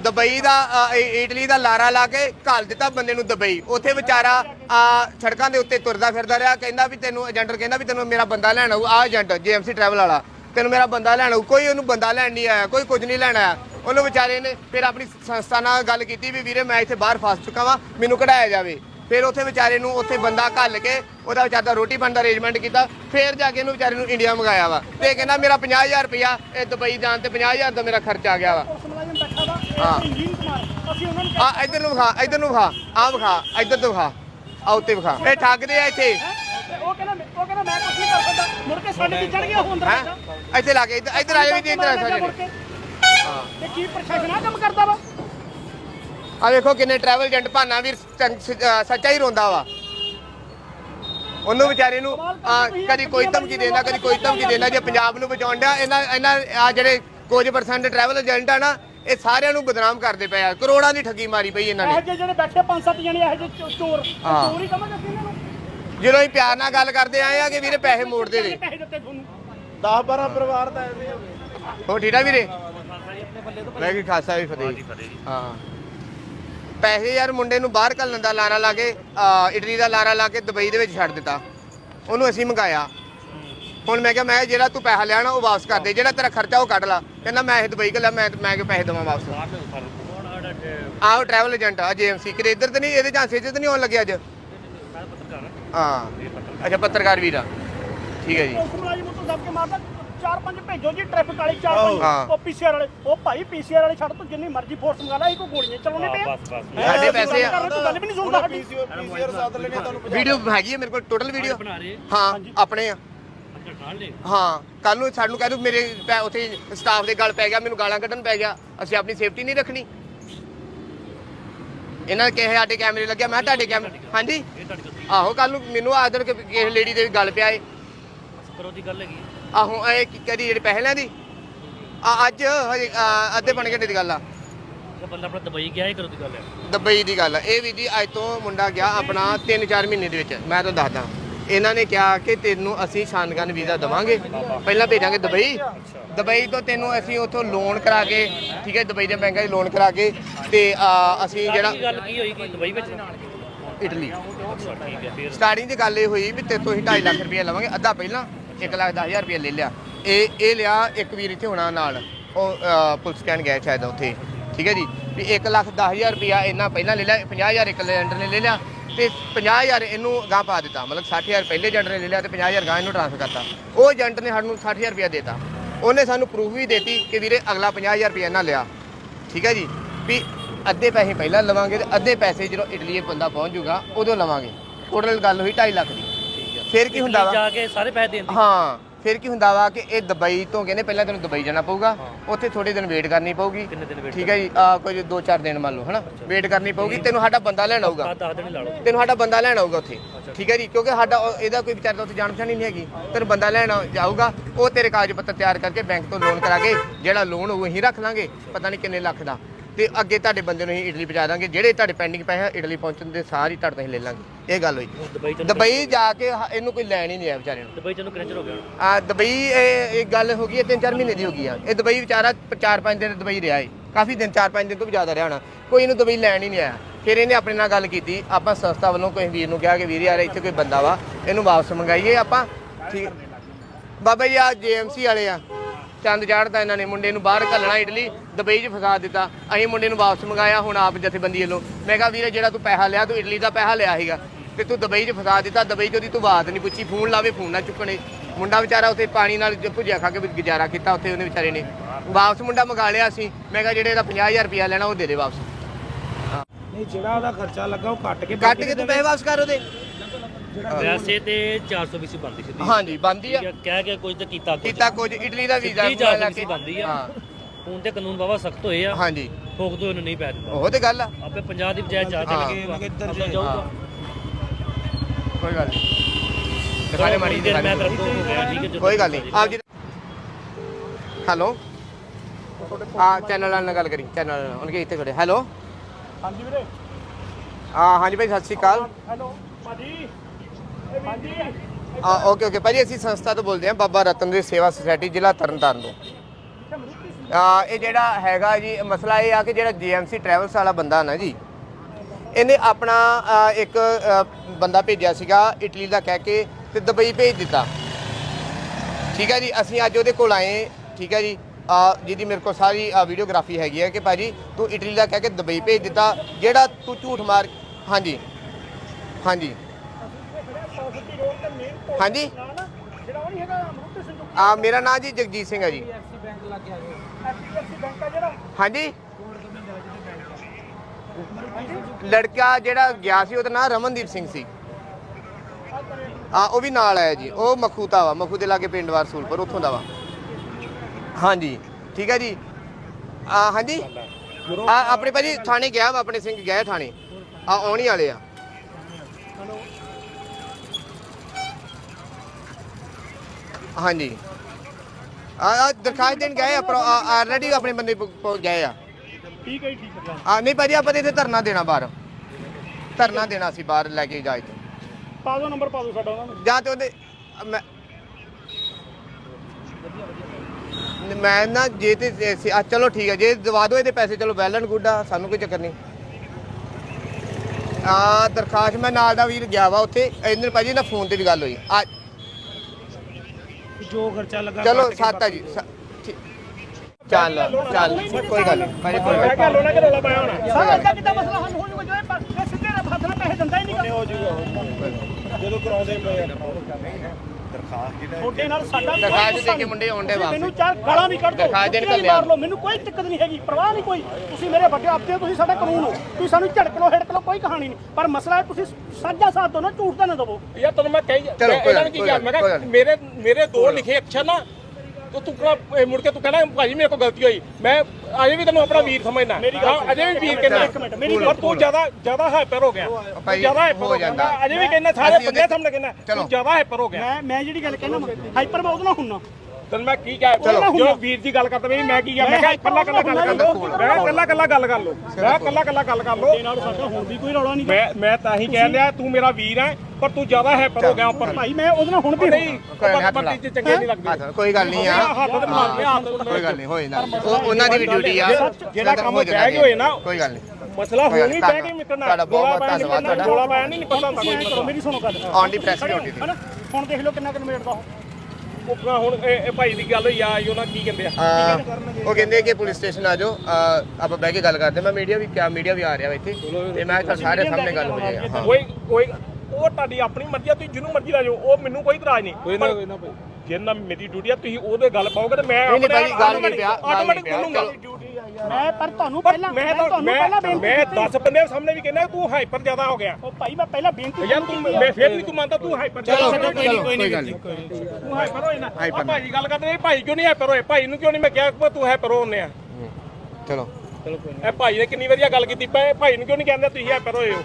Speaker 1: ਦੁਬਈ ਦਾ ਆ, ਇ- ਇਟਲੀ ਦਾ ਲਾਰਾ ਲਾ ਕੇ ਘੱਲ ਦਿੱਤਾ ਬੰਦੇ ਨੂੰ ਦੁਬਈ। ਉੱਥੇ ਵਿਚਾਰਾ ਆ ਸੜਕਾਂ ਦੇ ਉੱਤੇ ਤੁਰਦਾ ਫਿਰਦਾ ਰਿਹਾ ਕਹਿੰਦਾ ਵੀ ਤੈਨੂੰ ਏਜੰਟ ਕਹਿੰਦਾ ਵੀ ਤੈਨੂੰ ਮੇਰਾ ਬੰਦਾ ਲੈਣ ਆਊ ਆ ਏਜੰਟ ਜੀਐਮਸੀ ਟਰੈਵਲ ਵਾਲਾ। ਤੈਨੂੰ ਮੇਰਾ ਬੰਦਾ ਲੈਣ ਆਊ। ਕੋਈ ਉਹਨੂੰ ਬੰਦਾ ਲੈਣ ਨਹੀਂ ਆਇਆ ਕੋਈ ਕੁਝ ਨਹੀਂ ਲੈਣ ਆਇਆ। ਉਹਨੂੰ ਵਿਚਾਰੇ ਨੇ ਫਿਰ ਆਪਣੀ ਸੰਸਥਾ ਨਾਲ ਗੱਲ ਕੀਤੀ ਵੀ ਵੀਰੇ ਮੈਂ ਇੱਥੇ ਬਾਹਰ ਫਸ ਚੁੱਕਾ ਵਾਂ ਮੈਨੂੰ ਕਢਾਇਆ ਜਾਵੇ। ਫਿਰ ਉੱਥੇ ਵਿਚਾਰੇ ਨੂੰ ਉੱਥੇ ਬੰਦਾ ਘੱਲ ਕੇ ਉਹਦਾ ਵਿਚਾਰ ਦਾ ਰੋਟੀ ਪਾਣੀ ਦਾ ਅਰੇਂਜਮੈਂਟ ਕੀਤਾ ਫਿਰ ਜਾ ਕੇ ਇਹਨੂੰ ਵਿਚਾਰੇ ਨੂੰ ਇੰਡੀਆ ਮੰਗਾਇਆ ਵਾ। ਤੇ ਕਹਿੰਦਾ ਮੇਰਾ 50000 ਰੁਪਇਆ ਇਹ ਦੁਬਈ ਜਾਣ ਤੇ 50000 ਦਾ ਮੇਰਾ ਖਰਚ ਆ ਗਿਆ ਵਾ
Speaker 4: ਪੁਲਿਸ ਮੁਲਾਜ਼ਮ ਬੈਠਾ ਵਾ
Speaker 1: ਹਾਂ। ਆ ਇੱਧਰ ਨੂੰ ਵਿਖਾ ਇੱਧਰ ਨੂੰ ਵਿਖਾ ਆ ਵਿਖਾ ਇੱਧਰ ਤੋਂ ਵਿਖਾ ਆ ਉੱਤੇ ਵਿਖਾ। ਇਹ ਠੱਗਦੇ ਆ ਇੱਥੇ।
Speaker 4: ਕਿਹਾ ਉਹ ਕਹਿੰਦਾ ਉਹ ਕਹਿੰਦਾ ਮੈਂ ਕੁਝ ਨਹੀਂ ਕਰ ਸਕਦਾ। ਮੁੜ ਕੇ ਸਾਡੇ ਤੇ ਚੜ ਗਿਆ ਉਹ ਅੰਦਰ
Speaker 1: ਹੈ?
Speaker 4: ਬੈਠਾ
Speaker 1: ਇੱਥੇ ਲਾ ਕੇ ਇੱਧਰ ਇੱਧਰ ਆ ਜਾ ਵੀ ਇੱਧਰ ਆ
Speaker 4: ਮੁੜ
Speaker 1: ਸਾਡੇ
Speaker 4: ਕੇ। ਤੇ ਕੀ ਪ੍ਰਸ਼ਾਸਨ ਆ ਕੰਮ ਕਰਦਾ ਵਾ?
Speaker 1: ਆ ਵੇਖੋ ਕਿੰਨੇ ਟਰੈਵਲ ਏਜੰਟ ਭਾਨਾ ਵੀਰ ਚੰ- ਸ- ਅ, ਸੱਚਾ ਹੀ ਰੋਂਦਾ ਵਾ। ਉਹਨੂੰ ਵਿਚਾਰੇ ਨੂੰ ਆ, ਕਦੀ ਕੋਈ ਧਮਕੀ ਦੇਣਾ ਕਦੀ ਕੋਈ ਧਮਕੀ ਦੇਣਾ ਜੇ ਪੰਜਾਬ ਨੂੰ ਬਚਾਉਣ ਡਿਆ ਇਹਨਾਂ ਇਹਨਾਂ ਆ ਜਿਹੜੇ ਕੁਝ ਪਰਸੈਂਟ ਟਰੈਵਲ ਏਜੰਟ ਆ ਨਾ ਇਹ ਸਾਰਿਆਂ ਨੂੰ ਬਦਨਾਮ ਕਰਦੇ ਪਏ ਆ। ਕਰੋੜਾਂ ਦੀ ਠੱਗੀ ਮਾਰੀ ਪਈ ਇਹਨਾਂ
Speaker 4: ਇਹੋ
Speaker 1: ਨੇ
Speaker 4: ਜਿਹੇ ਜਿਹੜੇ ਬੈਠੇ ਪੰਜ ਸੱਤ ਜਣੇ ਇਹੋ ਜਿਹੇ ਚੋ- ਚੋਰ।
Speaker 1: ਹਾਂ।
Speaker 4: ਚੋਰ ਹੀ ਅਸੀਂ ਇਹਨਾਂ ਨੂੰ।
Speaker 1: ਜਦੋਂ ਅਸੀਂ ਪਿਆਰ ਨਾਲ ਗੱਲ ਕਰਦੇ ਆਏ ਆ ਕਿ ਵੀਰੇ ਪੈਸੇ ਮੋੜ ਦੇ ਦੇ।
Speaker 4: ਪੈਸੇ ਦਿੱਤੇ ਤੁਹਾਨੂੰ?
Speaker 2: 10 12 ਪਰਿਵਾਰ ਦਾ ਐਵੇਂ ਹੋ ਗਏ
Speaker 1: ਹੋ ਠੀਕ ਆ ਵੀਰੇ ਮੈਂ ਕੀ ਖਾਸਾ ਵੀ ਫਤਿਹ ਹਾਂ ਪੈਸੇ ਯਾਰ ਮੁੰਡੇ ਨੂੰ ਬਾਹਰ ਘੱਲਣ ਦਾ ਲਾਰਾ ਲਾ ਕੇ ਇਟਲੀ ਦਾ ਲਾਰਾ ਲਾ ਕੇ ਦੁਬਈ ਦੇ ਵਿੱਚ ਛੱਡ ਦਿੱਤਾ। ਉਹਨੂੰ ਅਸੀਂ ਮੰਗਾਇਆ। ਹੁਣ ਮੈਂ ਕਿਹਾ ਮੈਂ ਜਿਹੜਾ ਤੂੰ ਪੈਸਾ ਲਿਆ ਨਾ ਉਹ ਵਾਪਸ ਕਰ ਦੇ। ਜਿਹੜਾ ਤੇਰਾ ਖਰਚਾ ਉਹ ਕੱਢ ਲਾ। ਕਹਿੰਦਾ ਮੈਂ ਇਹ ਦੁਬਈ ਘੱਲਿਆ ਮੈਂ ਮੈਂ ਕਿ ਪੈਸੇ ਦੇਵਾਂ ਵਾਪਸ? ਆਹ ਟਰੈਵਲ ਏਜੰਟ ਆ ਜੀਐਮਸੀ ਕਿਤੇ ਇੱਧਰ ਤੇ ਨਹੀਂ ਇਹਦੇ ਝਾਂਸੇ 'ਚ ਤੇ ਨਹੀਂ ਆਉਣ ਲੱਗਿਆ ਅੱਜ? ਹਾਂ। ਅੱਛਾ ਪੱਤਰਕਾਰ ਵੀਰ ਆ। ਠੀਕ ਹੈ ਜੀ।
Speaker 4: ਪੁਲਿਸ ਮੁਲਾਜ਼ਮ ਤੋਂ ਦਬ ਕੇ ਮਾਰਦਾ ਚਾਰ ਪੰਜ ਭੇਜੋ ਜੀ ਟ੍ਰੈਫਿਕ ਵਾਲੇ ਚਾਰ। ਪੰਜ। ਉਹ ਪੀਸੀਆਰ ਵਾਲੇ ਉਹ ਭਾਈ ਪੀਸੀਆਰ ਵਾਲੇ ਛੱਡ ਤੂੰ ਜਿੰਨੀ ਮਰਜ਼ੀ ਫੋਰਸ ਮੰਗਾ ਲੈ ਇਹ ਕੋ ਗੋਲੀਆਂ ਚਲਾਉਣੇ ਪਏ
Speaker 1: ਸਾਡੇ ਪੈਸੇ ਆ।
Speaker 4: ਤੂੰ ਗੱਲ ਵੀ ਨਹੀਂ ਸੁਣਦਾ
Speaker 2: ਪੀਸੀਆਰ ਸਾਥ ਲੈਣੇ ਤੁਹਾਨੂੰ
Speaker 1: ਵੀਡੀਓ ਹੈਗੀ ਹੈ ਮੇਰੇ ਕੋਲ ਟੋਟਲ ਵੀਡੀਓ ਹਾਂ ਆਪਣੇ ਆ। ਹਾਂ ਕੱਲ ਨੂੰ ਸਾਨੂੰ ਕਹਿ ਦੂ ਮੇਰੇ ਪੈ- ਉੱਥੇ ਸਟਾਫ ਦੇ ਗੱਲ ਪੈ ਗਿਆ ਮੈਨੂੰ ਗਾਲਾਂ ਕੱਢਣ ਪੈ ਗਿਆ। ਅਸੀਂ ਆਪਣੀ ਸੇਫਟੀ ਨਹੀਂ ਰੱਖਣੀ। ਇਹਨਾਂ ਦੇ ਕਿਸੇ ਸਾਡੇ ਕੈਮਰੇ ਲੱਗਿਆ ਮੈਂ ਕਿਹਾ ਤੁਹਾਡੇ ਕੈਮਰੇ ਹਾਂਜੀ? ਆਹੋ ਕੱਲ ਨੂੰ ਮੈਨੂੰ ਆਦਰ ਕਿਸੇ ਲੇਡੀ ਦੇ ਗੱਲ ਪਿਆ ਏ।
Speaker 5: ਕਰੋ ਦੀ ਗੱਲ ਹੈਗੀ
Speaker 1: ਆਹੋ ਇਹ ਕੀ ਕਰੀ ਜਿਹੜੇ ਪੈਸੇ ਲੈਂਦੀ? ਆ ਅੱਜ ਹਜੇ ਆ, ਅੱਧੇ ਪੌਣੇ ਘੰਟੇ ਦੀ ਗੱਲ ਆ।
Speaker 5: ਬੰਦਾ ਆਪਣਾ ਦੁਬਈ ਗਿਆ ਹੀ ਕਰੋ ਦੀ ਗੱਲ ਹੈ?
Speaker 1: ਦੁਬਈ ਦੀ ਗੱਲ ਆ। ਇਹ ਵੀ ਜੀ ਅੱਜ ਤੋਂ ਮੁੰਡਾ ਗਿਆ ਆਪਣਾ 3-4 ਮਹੀਨੇ ਦੇ ਵਿੱਚ। ਮੈਂ ਤੁਹਾਨੂੰ ਦੱਸਦਾ। ਇਹਨਾਂ ਨੇ ਕਿਹਾ ਕਿ ਤੈਨੂੰ ਅਸੀਂ ਸ਼ਾਨਗਨ ਵੀਜ਼ਾ ਦਵਾਂਗੇ। ਪਹਿਲਾਂ ਭੇਜਾਂਗੇ ਦੁਬਈ। ਦੁਬਈ ਤੋਂ ਤੈਨੂੰ ਅਸੀਂ ਉੱਥੋਂ ਲੋਨ ਕਰਾ ਕੇ ਠੀਕ ਹੈ ਦੁਬਈ ਦੇ ਬੈਂਕਾਂ 'ਚ ਲੋਨ ਕਰਾ ਕੇ ਤੇ ਅਸੀਂ ਜਿਹੜਾ
Speaker 5: ਕੀ ਗੱਲ ਕੀ ਹੋਈ ਕਿ ਦੁਬਈ ਵਿੱਚ
Speaker 1: ਇਟਲੀ।
Speaker 5: ਅੱਛਾ ਠੀਕ ਹੈ ਫਿਰ
Speaker 1: ਸਟਾਰਟਿੰਗ 'ਚ ਗੱਲ ਇਹ ਹੋਈ ਵੀ ਤੇ ਤੋਂ ਅਸੀਂ 2.5 ਲੱਖ ਰੁਪਏ ਲਵਾਂਗੇ। ਅੱਧਾ ਪਹਿਲਾਂ 1 ਲੱਖ 10000 ਰੁਪਏ ਲੈ ਲਿਆ। ਇਹ ਇਹ ਲਿਆ ਇੱਕ ਵੀਰ ਇੱਥੇ ਹੋਣਾ ਨਾਲ। ਉਹ ਅ, ਪੁਲਿਸ ਕਹਿਣ ਗਿਆ ਸ਼ਾਇਦ ਉੱਥੇ। ਠੀਕ ਹੈ ਜੀ। ਵੀ 1 ਲੱਖ 10000 ਰੁਪਇਆ ਇਹਨਾਂ ਪਹਿਲਾਂ ਲੈ ਲਿਆ 50000 ਇੱਕ ਏਜੰਟ ਨੇ ਲੈ ਲਿਆ। ਤੇ 50000 ਇਹਨੂੰ ਗਾਂ ਪਾ ਦਿੱਤਾ। ਮਤਲਬ 60000 ਪਹਿਲੇ ਏਜੰਟ ਨੇ ਲੈ ਲਿਆ ਤੇ 50000 ਗਾਂ ਇਹਨੂੰ ਟ੍ਰਾਂਸਫਰ ਕਰਤਾ। ਉਹ ਏਜੰਟ ਨੇ ਸਾਨੂੰ 60000 ਰੁਪਇਆ ਦੇਤਾ। ਉਹਨੇ ਸਾਨੂੰ ਪ੍ਰੂਫ ਵੀ ਦੇਤੀ ਕਿ ਵੀਰੇ ਅਗਲਾ 50000 ਰੁਪਇਆ ਇਹਨਾਂ ਲਿਆ। ਠੀਕ ਹੈ ਜੀ? ਵੀ ਅੱਧੇ ਪੈਸੇ ਪਹਿਲਾਂ ਲਵਾਂਗੇ ਤੇ ਅੱਧੇ ਪੈਸੇ ਜਦੋਂ ਇਟਲੀ ਇਹ ਬੰਦਾ ਪਹੁੰਚ ਜਾਊਗਾ ਉਦੋਂ ਲਵਾਂਗੇ। ਟੋਟਲ ਗੱਲ ਹੋਈ 2.5 ਲੱਖ ਦੀ। ਫਿਰ ਕੀ ਹੁੰਦਾ ਵਾ?
Speaker 5: ਜਾ ਕੇ ਸਾਰੇ ਪੈਸੇ ਦੇਣ ਦੀ।
Speaker 1: ਹਾਂ। ਫਿਰ ਕੀ ਹੁੰਦਾ ਵਾ ਕਿ ਇਹ ਦੁਬਈ ਤੋਂ ਕਹਿੰਦੇ ਪਹਿਲਾਂ ਤੈਨੂੰ ਦੁਬਈ ਜਾਣਾ ਪਊਗਾ ਉੱਥੇ ਥੋੜੇ ਦਿਨ ਵੇਟ ਕਰਨੀ ਪਊਗੀ।
Speaker 5: ਕਿੰਨੇ ਦਿਨ wait
Speaker 1: ਠੀਕ ਹੈ ਜੀ ਆ ਕੁਝ 2-4 ਦਿਨ ਮੰਨ ਲਓ ਹਨਾ? ਵੇਟ ਕਰਨੀ ਪਊਗੀ ਤੈਨੂੰ ਸਾਡਾ ਬੰਦਾ ਲੈਣ ਆਊਗਾ।
Speaker 5: ਆ 10 ਦਿਨ ਲਾ ਲਓ।
Speaker 1: ਤੈਨੂੰ ਸਾਡਾ ਬੰਦਾ ਲੈਣ ਆਊਗਾ ਉੱਥੇ। ਠੀਕ ਹੈ ਜੀ ਕਿਉਂਕਿ ਸਾਡਾ ਉਹ- ਇਹਦਾ ਕੋਈ ਵਿਚਾਰ ਉੱਥੇ ਜਾਣ ਪਛਾਣ ਹੀ ਨਹੀਂ ਹੈਗੀ। ਤੈਨੂੰ ਬੰਦਾ ਲੈਣ ਆ- ਜਾਊਗਾ ਉਹ ਤੇਰੇ ਕਾਗਜ਼ ਪੱਤਰ ਤਿਆਰ ਕਰਕੇ ਬੈਂਕ ਤੋਂ ਲੋਨ ਕਰਾ ਕੇ ਜਿਹੜਾ ਲੋਨ ਉਹ ਅਸੀਂ ਰੱਖ ਲਾਂਗੇ ਪਤਾ ਨਹੀਂ ਕਿੰਨੇ ਲੱਖ ਦਾ। ਤੇ ਅੱਗੇ ਤੁਹਾਡੇ ਬੰਦੇ ਨੂੰ ਅਸੀਂ ਇਟਲੀ ਪਹੁੰਚਾ ਦਾਂਗੇ। ਜਿਹੜੇ ਤੁਹਾਡੇ ਪੈਂਡਿੰਗ ਪੈਸੇ ਆ, ਇਟਲੀ ਪਹੁੰਚਣ ਦੇ ਸਾਰੀ ਤੁਹਾਡੇ ਤੋਂ ਅਸੀਂ ਲੈ ਲਾਂਗੇ। ਇਹ ਗੱਲ ਹੋਈ।
Speaker 5: ਦੁਬਈ ਚ
Speaker 1: ਦੁਬਈ ਜਾ ਕੇ ਹ- ਇਹਨੂੰ ਕੋਈ ਲੈਣ ਹੀ ਨਹੀਂ ਆਇਆ ਵਿਚਾਰੇ ਨੂੰ।
Speaker 5: ਦੁਬਈ ਚ ਕ੍ਰੈਂਚਰ ਹੋ ਗਿਆ ਹੁਣ।
Speaker 1: ਆ ਦੁਬਈ ਇਹ ਇਹ ਗੱਲ ਹੋ ਗਈ ਹੈ ਤਿੰਨ ਚਾਰ ਮਹੀਨੇ ਦੀ ਹੋ ਗਈ ਆ। ਇਹ ਦੁਬਈ ਵਿਚਾਰਾ ਚਾਰ ਪੰਜ ਦਿਨ ਦੁਬਈ ਰਿਹਾ ਏ। ਕਾਫੀ ਦਿਨ ਚਾਰ ਪੰਜ ਦਿਨ ਤੋਂ ਵੀ ਜ਼ਿਆਦਾ ਰਿਹਾ ਹੋਣਾ। ਕੋਈ ਇਹਨੂੰ ਦੁਬਈ ਲੈਣ ਹੀ ਨਹੀਂ ਆਇਆ। ਫਿਰ ਇਹਨੇ ਆਪਣੇ ਨਾਲ ਗੱਲ ਕੀਤੀ। ਆਪਾਂ ਸੰਸਥਾ ਵੱਲੋਂ ਕੋਈ ਵੀਰ ਨੂੰ ਕਿਹਾ ਕਿ ਵੀਰ ਯਾਰ ਇੱਥੇ ਕੋਈ ਬੰਦਾ ਵਾ ਇਹਨੂੰ ਵਾਪਸ ਮੰਗਾਈਏ ਆਪਾਂ। ਠੀਕ। ਬਾਬਾ ਜੀ ਆ ਜੀਐਮਸੀ ਵਾਲੇ ਆ। ਚੰਦ ਚਾੜਦਾ ਇਹਨਾਂ ਨੇ ਮੁੰਡੇ ਨੂੰ ਬਾਹਰ ਘੱਲਣਾ ਇਟਲੀ ਦੁਬਈ 'ਚ ਫਸਾ ਦਿੱਤਾ। ਅਸੀਂ ਮੁੰਡੇ ਨੂੰ ਵਾਪਸ ਮੰਗਾਇਆ ਹੁਣ ਆਪ ਜਥੇਬੰਦੀ ਵੱਲੋਂ। ਮੈਂ ਕਿਹਾ ਵੀਰੇ ਜਿਹੜਾ ਤੂੰ ਪੈਸਾ ਲਿਆ ਤੂੰ ਇਟਲੀ ਦਾ ਪੈਸਾ ਲਿਆ ਸੀਗਾ ਤੇ ਤੂੰ ਦੁਬਈ 'ਚ ਫਸਾ ਦਿੱਤਾ। ਦੁਬਈ 'ਚ ਉਹਦੀ ਤੂੰ ਬਾਤ ਨਹੀਂ ਪੁੱਛੀ ਫੋਨ ਲਾਵੇ ਫੋਨ ਨਾ ਚੁੱਕਣੇ। ਮੁੰਡਾ ਵਿਚਾਰਾ ਉੱਥੇ ਪਾਣੀ ਨਾਲ ਭੁਜਿਆ ਖਾ ਕੇ ਗੁਜ਼ਾਰਾ ਕੀਤਾ ਉੱਥੇ ਉਹਨੇ ਵਿਚਾਰੇ ਨੇ। ਵਾਪਸ ਮੁੰਡਾ ਮੰਗਾ ਲਿਆ ਸੀ। ਮੈਂ ਕਿਹਾ ਜਿਹੜੇ ਇਹਦਾ 50000 ਰੁਪਇਆ ਲੈਣਾ ਉਹ ਦੇ ਦੇ ਵਾਪਸ।
Speaker 6: ਨਹੀਂ ਜਿਹੜਾ ਉਹਦਾ ਖਰਚਾ ਲੱਗਾ ਉਹ ਕੱਟ ਕੇ
Speaker 1: ਕੱਟ ਕੇ ਤੂੰ ਪੈਸੇ ਵਾਪਸ ਕਰ ਉਹਦੇ।
Speaker 5: ਵੈਸੇ ਤੇ 420 ਬਣਦੀ ਸੀ
Speaker 1: ਹਾਂਜੀ ਬੰਦੀ ਆ।
Speaker 5: ਕਹਿ ਕੇ ਕੁਝ ਤੇ ਕੀਤਾ ਕੁਝ।
Speaker 1: ਕੀਤਾ ਕੁਝ ਇਟਲੀ ਦਾ ਵੀਜ਼ਾ ਲੈ ਕੇ।
Speaker 5: ਬਣਦੀ ਆ।
Speaker 1: ਹਾਂ।
Speaker 5: ਹੁਣ ਤੇ ਕਾਨੂੰਨ ਬਾਬਾ ਸਖਤ ਹੋਏ ਆ।
Speaker 1: ਹਾਂਜੀ।
Speaker 5: ਠੋਕ ਦੋ ਇਹਨੂੰ ਨਹੀਂ ਪੈ ਦਿੰਦਾ।
Speaker 1: ਉਹ ਤੇ ਗੱਲ ਆ।
Speaker 5: ਆਪੇ 50 ਦੀ ਬਜਾਏ ਚਾਰ
Speaker 1: ਹਾਂ।
Speaker 5: ਚੱਲ ਗਏ
Speaker 6: ਇੱਧਰ
Speaker 5: ਜਾਊਗਾ।
Speaker 1: ਕੋਈ ਗੱਲ ਨਹੀਂ। ਦਿਖਾਣੇ ਮਾੜੀ
Speaker 5: ਦੇਰ ਮੈਂ ਤਰਫ ਹੋ ਗਿਆ ਠੀਕ ਹੈ
Speaker 1: ਕੋਈ ਗੱਲ ਨਹੀਂ। ਆਪ ਜੀ ਹੈਲੋ? ਆ ਚੈਨਲ ਨਾਲ ਗੱਲ ਕਰੀ। ਚੈਨਲ ਨਾਲ। ਉਹਨਾਂ ਕੇ ਇੱਥੇ ਖੜੇ। ਹੈਲੋ?
Speaker 6: ਹਾਂਜੀ ਵੀਰੇ।
Speaker 1: ਆ ਹਾਂਜੀ ਭਾਈ ਸਤਿ ਸ਼੍ਰੀ ਅਕਾਲ।
Speaker 6: ਹੈਲੋ ਭਾਜੀ।
Speaker 1: ਆ ਓਕੇ ਓਕੇ ਭਾਜੀ, ਅਸੀਂ ਸੰਸਥਾ ਤੋਂ ਬੋਲਦੇ ਹਾਂ, ਬਾਬਾ ਰਤਨ ਸੇਵਾ ਸੁਸਾਇਟੀ, ਜ਼ਿਲ੍ਹਾ ਤਰਨਤਾਰਨ ਤੋਂ। ਆ, ਇਹ ਜਿਹੜਾ ਹੈਗਾ ਜੀ, ਮਸਲਾ ਇਹ ਆ ਕਿ ਜਿਹੜਾ ਜੀਐਮਸੀ ਟਰੈਵਲਸ ਵਾਲਾ ਬੰਦਾ ਨਾ ਜੀ, ਇਹਨੇ ਆਪਣਾ ਇੱਕ ਬੰਦਾ ਭੇਜਿਆ ਸੀਗਾ, ਇਟਲੀ ਦਾ ਕਹਿ ਕੇ ਤੇ ਦੁਬਈ ਭੇਜ ਦਿੱਤਾ। ਠੀਕ ਹੈ ਜੀ, ਅਸੀਂ ਅੱਜ ਉਹਦੇ ਕੋਲ ਆਏ, ਠੀਕ ਹੈ ਜੀ। ਜਿਹਦੀ ਮੇਰੇ ਕੋਲ ਸਾਰੀ ਵੀਡੀਓਗ੍ਰਾਫੀ ਹੈਗੀ ਹੈ ਕਿ ਭਾਜੀ, ਤੂੰ ਇਟਲੀ ਦਾ ਕਹਿ ਕੇ ਦੁਬਈ ਭੇਜ ਦਿੱਤਾ, ਜਿਹੜਾ ਤੂੰ ਝੂਠ ਮਾਰ, ਹਾਂਜੀ ਹਾਂਜੀ। ਹਾਂਜੀ।
Speaker 6: ਜਿਹੜਾ ਉਹ ਨਹੀਂ ਹੈਗਾ ਅਮਰੂਤ ਸਿੰਘ
Speaker 1: ਆ, ਮੇਰਾ ਨਾਮ ਜੀ ਜਗਜੀਤ ਸਿੰਘ ਹੈ ਜੀ।
Speaker 6: ਬੈਂਕ ਲੱਗ ਗਿਆ ਐਫਪੀਐਸਸੀ ਬੈਂਕ ਆ ਜਿਹੜਾ
Speaker 1: ਹਾਂਜੀ। ਲੜਕਾ ਜਿਹੜਾ ਗਿਆ ਸੀ, ਉਹਦਾ ਨਾਮ ਰਮਨਦੀਪ ਸਿੰਘ ਸੀ। ਆ, ਉਹ ਵੀ ਨਾਲ ਆਇਆ ਜੀ। ਉਹ ਮਖੂਤਾ ਵਾ, ਮਖੂ ਦੇ ਲਾਗੇ ਪਿੰਡ ਵਾਰ ਸੂਲਪੁਰ ਉੱਥੋਂ ਦਾ ਵਾ। ਹਾਂਜੀ। ਠੀਕ ਹੈ ਜੀ। ਆ, ਹਾਂਜੀ। ਆ, ਆਪਣੇ ਭਾਜੀ ਥਾਣੇ ਗਿਆ ਵਾ, ਆਪਣੇ ਸਿੰਘ ਗਏ ਥਾਣੇ। ਆ, ਆਉਣੀ ਵਾਲੇ ਆ। ਹਾਂਜੀ। ਆ ਆ ਦਰਖਾਸਤ ਦੇਣ ਗਏ ਆ ਆਲਰੇਡੀ ਆਪਣੇ ਬੰਦੇ ਪ- ਪ- ਗਏ ਆ।
Speaker 6: ਠੀਕ ਹੈ ਜੀ, ਠੀਕ ਹੈ
Speaker 1: ਆ ਨਹੀਂ ਭਾਜੀ ਆਪਾਂ ਤੇ ਇੱਥੇ ਧਰਨਾ ਦੇਣਾ ਬਾਹਰ। ਧਰਨਾ ਦੇਣਾ ਸੀ ਬਾਹਰ ਲੈ ਕੇ ਇੱਥੇ।
Speaker 6: ਪਾ ਦਿਓ ਨੰਬਰ ਪਾ ਦਿਓ ਸਾਡਾ ਉਹਨਾਂ ਨੂੰ।
Speaker 1: ਜਾਂ ਤੇ ਉਹਦੇ ਮੈਂ ਮੈਂ ਨਾ ਜੇ ਤੇ ਜੇ- ਆ ਚਲੋ ਠੀਕ ਹੈ ਜੇ ਦਵਾ ਦਿਓ ਇਹਦੇ ਪੈਸੇ ਚਲੋ ਵੈਲ ਐਂਡ ਗੁੱਡ ਆ ਸਾਨੂੰ ਕੋਈ ਚੱਕਰ ਨਹੀਂ। ਆ ਦਰਖਾਸਤ ਮੈਂ ਨਾਲ ਦਾ ਵੀਰ ਗਿਆ ਵਾ ਉੱਥੇ ਇਹਨਾਂ ਭਾਜੀ ਨਾਲ ਫੋਨ ਤੇ ਵੀ ਗੱਲ ਹੋਈ। ਆ
Speaker 6: ਜੋ ਖਰਚਾ ਲੱਗਾ
Speaker 1: ਚਲੋ ਸੱਤ ਆ ਜੀ ਸ- ਠੀਕ। ਚੱਲ ਚੱਲ ਕੋਈ ਗੱਲ ਨਹੀਂ ਭਾਜੀ ਕੋਈ ਗੱਲ
Speaker 6: ਮੈਂ ਕਿਹਾ ਲੋਨਾ ਕਿ ਰੋਲਾ ਪਾਇਆ ਹੋਣਾ
Speaker 4: ਸਰ ਐਡਾ ਕਿੱਦਾਂ ਮਸਲਾ ਹੱਲ ਹੋ ਜੂਗਾ ਜੋ ਇਹ ਪ- ਇਹ ਸਿੱਧੇ ਨਾਲ ਹੱਥ ਨਾਲ ਪੈਸੇ ਦਿੰਦਾ ਹੀ ਨਹੀਂ
Speaker 6: ਹੋ ਜੂਗਾ ਜਦੋਂ ਕਰਾਉਂਦੇ ਪਏ ਤੁਹਾਡੇ ਨਾਲ ਸਾਡਾ ਕੋਈ
Speaker 1: ਦਰਖਾਸਤ ਦੇ ਕੇ ਮੁੰਡੇ ਆਉਂਦੇ ਵਾਪਸ
Speaker 6: ਮੈਨੂੰ ਚਾਰ ਗਾਲਾਂ ਵੀ ਕੱਢ ਦਿਓ।
Speaker 1: ਦਰਖਾਸਤ ਦੇਣ ਘੱਲਿਆ।
Speaker 6: ਮਾਰ ਲਓ। ਮੈਨੂੰ ਕੋਈ ਦਿੱਕਤ ਨਹੀਂ ਹੈਗੀ ਪਰਵਾਹ ਨਹੀਂ ਕੋਈ। ਤੁਸੀਂ ਮੇਰੇ ਵੱਡੇ ਆਪਦੇ ਹੋ, ਤੁਸੀਂ ਸਾਡਾ ਕਾਨੂੰਨ ਹੋ। ਤੁਸੀਂ ਸਾਨੂੰ ਝੜਕ ਲਓ ਹਿੜਕ ਲਓ ਕੋਈ ਕਹਾਣੀ ਨਹੀਂ। ਪਰ ਮਸਲਾ ਹੈ ਤੁਸੀਂ ਸਾਂਝਾ ਸਾਥ ਦੋ ਨਾ ਝੂਠ ਤਾਂ ਨਾ ਦਵੋ।
Speaker 7: ਯਾਰ ਤੈਨੂੰ ਮੈਂ ਕਹੀ ਇਹਨਾਂ ਨੂੰ ਕੀ ਕਿਹਾ? ਮੈਂ ਕਿਹਾ। ਮੇਰੇ ਮੇਰੇ ਦੋ ਲਿਖੇ ਅੱਛਾ ਨਾ ਤੂੰ ਤੂੰ ਕਿਹੜਾ ਇਹ ਮੁੜ ਕੇ ਤੂੰ ਕਹਿਣਾ ਭਾਜੀ ਮੇਰੇ ਕੋਲ ਗਲਤੀ ਹੋਈ। ਮੈਂ ਅਜੇ ਵੀ ਤੈਨੂੰ ਆਪਣਾ ਵੀਰ ਹਾਂ, ਅਜੇ ਵੀ ਵੀਰ ਕਹਿੰਦਾ।
Speaker 6: ਇੱਕ ਮਿੰਟ, ਮੇਰੀ ਗੱਲ
Speaker 7: ਤੂੰ ਜ਼ਿਆਦਾ ਜ਼ਿਆਦਾ ਹਾਈਪਰ ਹੋ ਗਿਆ। ਜ਼ਿਆਦਾ ਹਾਈਪਰ
Speaker 1: ਹੋ ਜਾਂਦਾ।
Speaker 7: ਅਜੇ ਵੀ ਕਹਿੰਦਾ ਸਾਰੇ ਬੰਦੇ ਸਾਹਮਣੇ ਕਹਿੰਦਾ। ਤੂੰ ਜ਼ਿਆਦਾ ਹਾਈਪਰ ਹੋ ਗਿਆ।
Speaker 6: ਮੈਂ ਮੈਂ ਜਿਹੜੀ ਗੱਲ ਕਹਿਣਾ ਹਾਈਪਰ ਮੈਂ ਉਹਦੇ ਹੁੰਨਾ।
Speaker 7: ਤੈਨੂੰ ਮੈਂ ਕੀ ਕਿਹਾ
Speaker 1: ਚਲੋ।
Speaker 7: ਜੋ ਵੀਰ ਦੀ ਗੱਲ ਕਰਦਾ ਵੀ ਮੈਂ ਕੀ ਕਿਹਾ? ਮੈਂ ਕਿਹਾ ਕੱਲਾ ਕੱਲਾ ਗੱਲ ਕਰ ਲਓ। ਮੈਂ ਕਿਹਾ ਕੱਲਾ ਕੱਲਾ ਗੱਲ ਕਰ ਲਓ। ਮੈਂ ਕਿਹਾ ਕੱਲਾ ਕੱਲਾ ਗੱਲ ਕਰ ਲਓ।
Speaker 6: ਨਾਲ ਸਾਡਾ ਹੁਣ ਵੀ ਕੋਈ ਰੌਲਾ ਨਹੀਂ
Speaker 7: ਮੈਂ ਮੈਂ ਤਾਂ ਹੀ ਕਹਿ ਲਿਆ ਤੂੰ ਮੇਰਾ ਵੀਰ ਹੈ ਪਰ ਤੂੰ ਜ਼ਿਆਦਾ ਹਾਈਪਰ ਹੋ ਗਿਆ ਉੱਪਰ।
Speaker 6: ਭਾਈ ਮੈਂ ਉਹਦੇ ਨਾਲ ਹੁਣ ਵੀ
Speaker 7: ਨਹੀਂ
Speaker 1: ਨਹੀਂ,
Speaker 7: ਬੱਤੀ ਚ ਚੰਗੇ ਨਹੀਂ ਲੱਗਦੇ।
Speaker 1: ਕੋਈ ਗੱਲ ਨਹੀਂ ਆ।
Speaker 7: ਹੱਥ ਤੇ ਮਾਰਦੇ ਹੱਥ
Speaker 1: ਕੋਈ ਗੱਲ ਨਹੀਂ ਹੋਏ ਨਾ। ਉਹ ਉਹਨਾਂ ਦੀ ਵੀ ਡਿਊਟੀ ਆ।
Speaker 7: ਜਿਹੜਾ ਕੰਮ
Speaker 1: ਹੋ
Speaker 7: ਬਹਿ ਗਏ ਹੋਏ ਨਾ
Speaker 1: ਕੋਈ ਗੱਲ ਨਹੀਂ।
Speaker 7: ਮਸਲਾ ਹੀ
Speaker 1: ਗੱਲ
Speaker 7: ਬਹਿ
Speaker 1: ਨਹੀਂ।
Speaker 7: ਕੇ ਮਿੱਟਣਾ
Speaker 1: ਤੁਹਾਡਾ ਬਹੁਤ ਬਹੁਤ ਧੰਨਵਾਦ ਤੁਹਾਡਾ।
Speaker 7: ਰੋਲਾ ਪਾਇਆ ਨਹੀਂ
Speaker 6: ਕਰੋ
Speaker 7: ਕੋਈ
Speaker 6: ਮੇਰੀ ਸੁਣੋ ਗੱਲ।
Speaker 1: ਔਨ ਦੀ ਪ੍ਰੈਸ ਡਿਊਟੀ
Speaker 6: ਹਨਾ ਹੁਣ ਦੇਖ ਲਓ ਕਿੰਨਾ ਕਿਲੋਮੀਟਰ ਦਾ ਉਹ।
Speaker 7: ਆਪਣਾ ਹੁਣ ਇਹ ਇਹ ਭਾਈ ਦੀ ਗੱਲ ਹੋਈ ਆ ਉਹਨਾਂ ਕੀ ਕਹਿੰਦੇ ਆ?
Speaker 1: ਆ, ਉਹ ਕਹਿੰਦੇ ਕਿ ਪੁਲਿਸ ਸਟੇਸ਼ਨ ਆ ਜਾਓ। ਆ, ਆਪਾਂ ਬਹਿ ਕੇ ਗੱਲ ਕਰਦੇ ਮੈਂ ਮੀਡੀਆ ਵੀ ਕਿਆ ਮੀਡੀਆ ਵੀ ਆ ਰਿਹਾ ਵਾ ਇੱਥੇ ਤੇ ਮੈਂ ਕਿਹਾ ਸਾਰੇ ਸਾਹਮਣੇ ਗੱਲ ਹੋ ਜਾਏਗਾ ਹਾਂ।
Speaker 7: ਕੋਈ ਕੋਈ ਉਹ ਤੁਹਾਡੀ ਆਪਣੀ ਮਰਜ਼ੀ ਆ ਤੁਸੀਂ ਜਿਹਨੂੰ ਮਰਜ਼ੀ ਲੈ ਜਾਓ। ਉਹ ਮੈਨੂੰ ਕੋਈ ਇਤਰਾਜ਼ ਨਹੀਂ। ਕੋਈ ਨਾ ਕੋਈ ਨਾ ਜਿੰਨਾ ਮੇਰੀ ਡਿਊਟੀ ਆ ਤੁਸੀਂ ਉਹਦੇ ਗੱਲ ਪਾਓਗੇ ਤੇ ਮੈਂ
Speaker 1: ਨਹੀਂ, ਨਹੀਂ ਭਾਈ, ਗੱਲ ਨਹੀਂ ਪਿਆ, ਗੱਲ ਨਹੀਂ
Speaker 7: ਆਟੋਮੈਟਿਕ
Speaker 1: ਪਿਆ,
Speaker 7: ਬੋਲੂੰਗਾ।
Speaker 1: ਚਲੋ।
Speaker 6: ਮੈਂ ਪਰ ਤੁਹਾਨੂੰ ਪਹਿਲਾਂ
Speaker 7: ਮੈਂ
Speaker 6: ਤੁਹਾਨੂੰ ਪਹਿਲਾਂ ਬੇਨਤੀ
Speaker 7: ਮੈਂ
Speaker 6: ਕੀਤੀ।
Speaker 7: 10 ਬੰਦੇ ਸਾਹਮਣੇ ਵੀ ਕਹਿੰਦਾ ਤੂੰ ਹਾਈਪਰ ਜ਼ਿਆਦਾ ਹੋ ਗਿਆ।
Speaker 6: ਉਹ ਭਾਈ ਮੈਂ ਪਹਿਲਾਂ ਬੇਨਤੀ
Speaker 7: ਯਾਰ ਤੂੰ ਮੈਂ ਫਿਰ ਵੀ ਤੂੰ ਮੰਨਦਾ ਤੂੰ ਹਾਈਪਰ
Speaker 1: ਚਲੋ
Speaker 7: ਜ਼ਿਆਦਾ ਹੋ ਗਿਆ।
Speaker 1: ਚਲੋ ਕੋਈ ਗੱਲ ਨਹੀਂ
Speaker 7: ਤੂੰ ਹਾਈਪਰ ਹੋਏ ਨਾ। ਭਾਈ ਗੱਲ ਕਰਦੇ ਨੇ ਭਾਈ ਕਿਉਂ ਨਹੀਂ ਹਾਈਪਰ ਹੋਏ? ਭਾਈ ਨੂੰ ਕਿਉਂ ਨਹੀਂ ਮੈਂ ਕਿਹਾ ਕਿ ਤੂੰ ਹਾਈਪਰ ਹੋਣੇ ਆ
Speaker 1: ਚਲੋ।
Speaker 7: ਇਹ ਭਾਈ ਨੇ ਕਿੰਨੀ ਵਧੀਆ ਗੱਲ ਕੀਤੀ ਭਾਈ ਨੂੰ ਕਿਉਂ ਨਹੀਂ ਕਹਿੰਦੇ ਤੁਸੀਂ ਹਾਈਪਰ ਹੋਏ ਹੋ?